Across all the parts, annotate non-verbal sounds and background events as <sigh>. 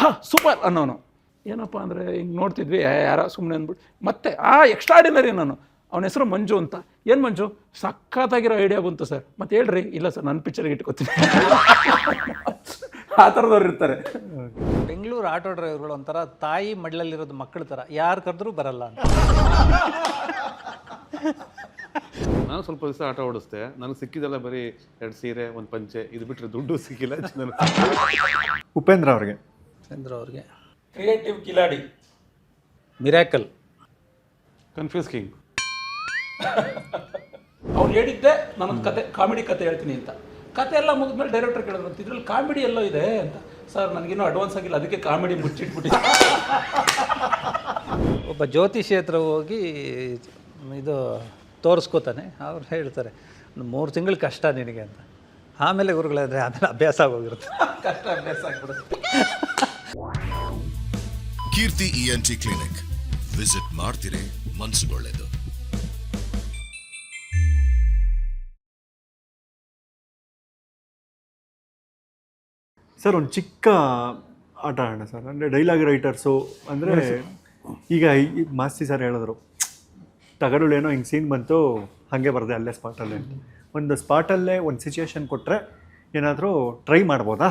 ಹಾ ಸೂಪರ್ ಅನ್ನೋನು. ಏನಪ್ಪ ಅಂದರೆ ಹಿಂಗೆ ನೋಡ್ತಿದ್ವಿ ಏ, ಯಾರೋ ಸುಮ್ಮನೆ ಅಂದ್ಬಿಟ್ಟು ಮತ್ತೆ ಆ ಎಕ್ಸ್ಟ್ರಾಡಿನರಿ ನಾನು ಅವನ ಹೆಸರು ಮಂಜು ಅಂತ. ಏನು ಮಂಜು? ಸಖತ್ತಾಗಿರೋ ಐಡಿಯಾ ಬಂತು ಸರ್. ಮತ್ತೆ ಹೇಳ್ರಿ ಇಲ್ಲ ಸರ್ ನನ್ನ ಪಿಕ್ಚರ್ಗೆ ಇಟ್ಕೋತೀನಿ. ಆ ಥರದವ್ರು ಇರ್ತಾರೆ. ಬೆಂಗಳೂರು ಆಟೋ ಡ್ರೈವರ್ಗಳು ಒಂಥರ ತಾಯಿ ಮಡ್ಲಲ್ಲಿರೋದು ಮಕ್ಕಳ ಥರ. ಯಾರು ಕರೆದ್ರೂ ಬರಲ್ಲ ಅಂತ. ನಾನು ಸ್ವಲ್ಪ ದಿವಸ ಆಟ ಓಡಿಸ್ದೆ. ನನಗೆ ಸಿಕ್ಕಿದೆಲ್ಲ ಬರೀ ಎರಡು ಸೀರೆ ಒಂದು ಪಂಚೆ. ಇದು ಬಿಟ್ಟರೆ ದುಡ್ಡು ಸಿಕ್ಕಿಲ್ಲ. ಉಪೇಂದ್ರ ಅವ್ರಿಗೆ. ಚಂದ್ರ ಅವ್ರಿಗೆ. ಕ್ರಿಯೇಟಿವ್ ಕಿಲಾಡಿ. ಮಿರಾಕಲ್ ಕನ್ಫ್ಯೂಸ್ ಕಿಂಗ್ ಅವ್ರು ಹೇಳಿದ್ದೆ ನನ್ನ ಕತೆ ಕಾಮಿಡಿ ಕತೆ ಹೇಳ್ತೀನಿ ಅಂತ. ಕತೆ ಎಲ್ಲ ಮುಗಿದ್ಮೇಲೆ ಡೈರೆಕ್ಟರ್ ಕೇಳಿದ್ರು ಅಂತ ಇದ್ರಲ್ಲಿ ಕಾಮಿಡಿ ಎಲ್ಲೋ ಇದೆ? ಅಂತ. ಸರ್ ನನಗಿನ್ನೂ ಅಡ್ವಾನ್ಸ್ ಆಗಿಲ್ಲ ಅದಕ್ಕೆ ಕಾಮಿಡಿ ಮುಚ್ಚಿಟ್ಬಿಟ್ಟಿದ್ದೆ. <laughs> ಒಬ್ಬ ಜ್ಯೋತಿಷಿ ಹತ್ರ ಹೋಗಿ ಇದು ತೋರಿಸ್ಕೋತಾನೆ. ಅವ್ರು ಹೇಳ್ತಾರೆ ಒಂದು ಮೂರು ತಿಂಗಳು ಕಷ್ಟ ನಿನಗೆ ಅಂತ. ಆಮೇಲೆ ಗುರುಗಳಾದರೆ ಆಮೇಲೆ ಅಭ್ಯಾಸ ಆಗೋಗಿರುತ್ತೆ. <laughs> ಕಷ್ಟ ಅಭ್ಯಾಸ ಆಗ್ಬಿಡುತ್ತೆ. <laughs> ಕೀರ್ತಿ ಇಎನ್ಟಿ ಕ್ಲಿನಿಕ್ ವಿಸಿಟ್ ಮಾಡ್ತಿರೇ ಮನ್ಸುಗೊಳ್ಳೆದು ಸರ್ ಒಂದು ಚಿಕ್ಕ ಆಟ ಆಡೋಣ ಸರ್. ಅಂದರೆ ಡೈಲಾಗ್ ರೈಟರ್ಸು ಅಂದರೆ ಈಗ ಈ ಮಾಸ್ತಿ ಸರ್ ಹೇಳಿದ್ರು ತಗಡುಳು ಏನೋ ಹಿಂಗೆ ಸೀನ್ ಬಂತು ಹಾಗೆ ಬರದೆ ಅಲ್ಲೇ ಸ್ಪಾಟಲ್ಲೇ ಅಂತ. ಒಂದು ಸ್ಪಾಟಲ್ಲೇ ಒಂದು ಸಿಚುವೇಶನ್ ಕೊಟ್ಟರೆ ಏನಾದರೂ ಟ್ರೈ ಮಾಡ್ಬೋದಾ?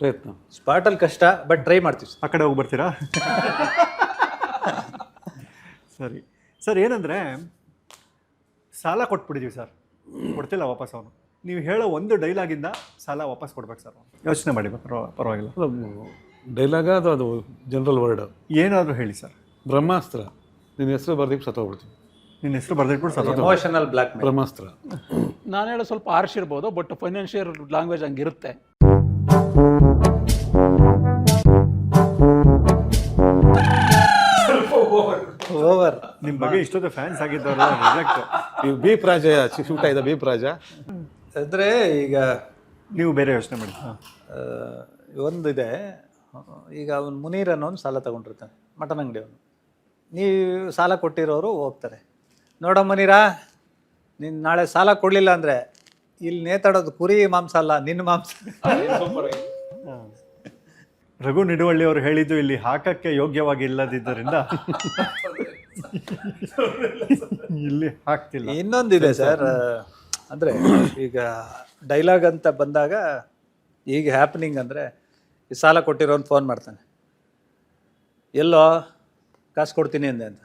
ಪ್ರಯತ್ನ. ಸ್ಪಾಟಲ್ಲಿ ಕಷ್ಟ ಬಟ್ ಟ್ರೈ ಮಾಡ್ತೀವಿ ಆ ಕಡೆ ಹೋಗಿ ಬರ್ತೀರಾ? ಸರಿ. ಸರ್ ಏನಂದರೆ ಸಾಲ ಕೊಟ್ಬಿಟ್ಟಿದ್ದೀವಿ ಸರ್. ಕೊಡ್ತಿಲ್ಲ ವಾಪಸ್ ಅವನು. ನೀವು ಹೇಳೋ ಒಂದು ಡೈಲಾಗಿಂದ ಸಾಲ ವಾಪಸ್ ಕೊಡ್ಬೇಕು ಸರ್ ಯೋಚನೆ ಮಾಡಿ ಪರವ ಪರವಾಗಿಲ್ಲ. ಡೈಲಾಗ ಅದು ಅದು ಜನರಲ್ ವರ್ಡ್ ಏನಾದರೂ ಹೇಳಿ ಸರ್. ಬ್ರಹ್ಮಾಸ್ತ್ರ. ನಿನ್ನ ಹೆಸರು ಬರ್ದಿಟ್ಟು ಸತ್ತೋಗ್ಬಿಡ್ತೀನಿ. ನಿನ್ನ ಹೆಸರು ಬರ್ದಿಟ್ಬಿಟ್ಟು ಸರ್ ಎಮೋಷನಲ್ ಬ್ಲ್ಯಾಕ್ ಬ್ರಹ್ಮಾಸ್ತ್ರ. ನಾನು ಹೇಳೋ ಸ್ವಲ್ಪ ಆರ್ಶ್ ಇರ್ಬೋದು ಬಟ್ ಫೈನಾನ್ಷಿಯಲ್ ಲ್ಯಾಂಗ್ವೇಜ್ ಹಂಗಿರುತ್ತೆ. ಓವರ್ ನಿಮ್ಮ ಬಗ್ಗೆ ಇಷ್ಟೊಂದು ಫ್ಯಾನ್ಸ್ ಆಗಿದ್ದವರಲ್ಲ ನೀವು ಬಿ ಬೀಪ್ ರಾಜ ಶೂಟ್ ಆಯ್ತಾ ಬೀಪ್ ರಾಜ? ಅಂದರೆ ಈಗ ನೀವು ಬೇರೆ ಯೋಚನೆ ಮಾಡಿ. ಒಂದು ಇದೆ. ಒಂದಿದೆ ಈಗ ಅವನು ಮುನೀರ್ ಅನ್ನೋನು ಸಾಲ ತಗೊಂಡಿರ್ತಾನೆ ಮಟನ್ ಅಂಗಡಿ ಅವನು. ನೀವು ಸಾಲ ಕೊಟ್ಟಿರೋರು ಹೋಗ್ತಾರೆ. ನೋಡೋ ಮುನೀರಾ ನೀನು ನಾಳೆ ಸಾಲ ಕೊಡಲಿಲ್ಲ ಅಂದರೆ ಇಲ್ಲಿ ನೇತಾಡೋದು ಕುರಿ ಮಾಂಸ ಅಲ್ಲ ನಿನ್ನ ಮಾಂಸ. ರಘು ನಿಡುವಳ್ಳಿ ಅವರು ಹೇಳಿದ್ದು ಇಲ್ಲಿ ಹಾಕಕ್ಕೆ ಯೋಗ್ಯವಾಗಿ ಇಲ್ಲದಿದ್ದರಿಂದ <laughs> ಇಲ್ಲಿ ಹಾಕ್ತಿಲ್ಲ. ಇನ್ನೊಂದಿದೆ ಸರ್ ಅಂದರೆ ಈಗ ಡೈಲಾಗ್ ಅಂತ ಬಂದಾಗ ಈಗ ಹ್ಯಾಪನಿಂಗ್ ಅಂದರೆ ಈ ಸಾಲ ಕೊಟ್ಟಿರೋನು ಫೋನ್ ಮಾಡ್ತಾನೆ. ಎಲ್ಲೋ ಕಾಸು ಕೊಡ್ತೀನಿ ಅಂದೆ ಅಂತ.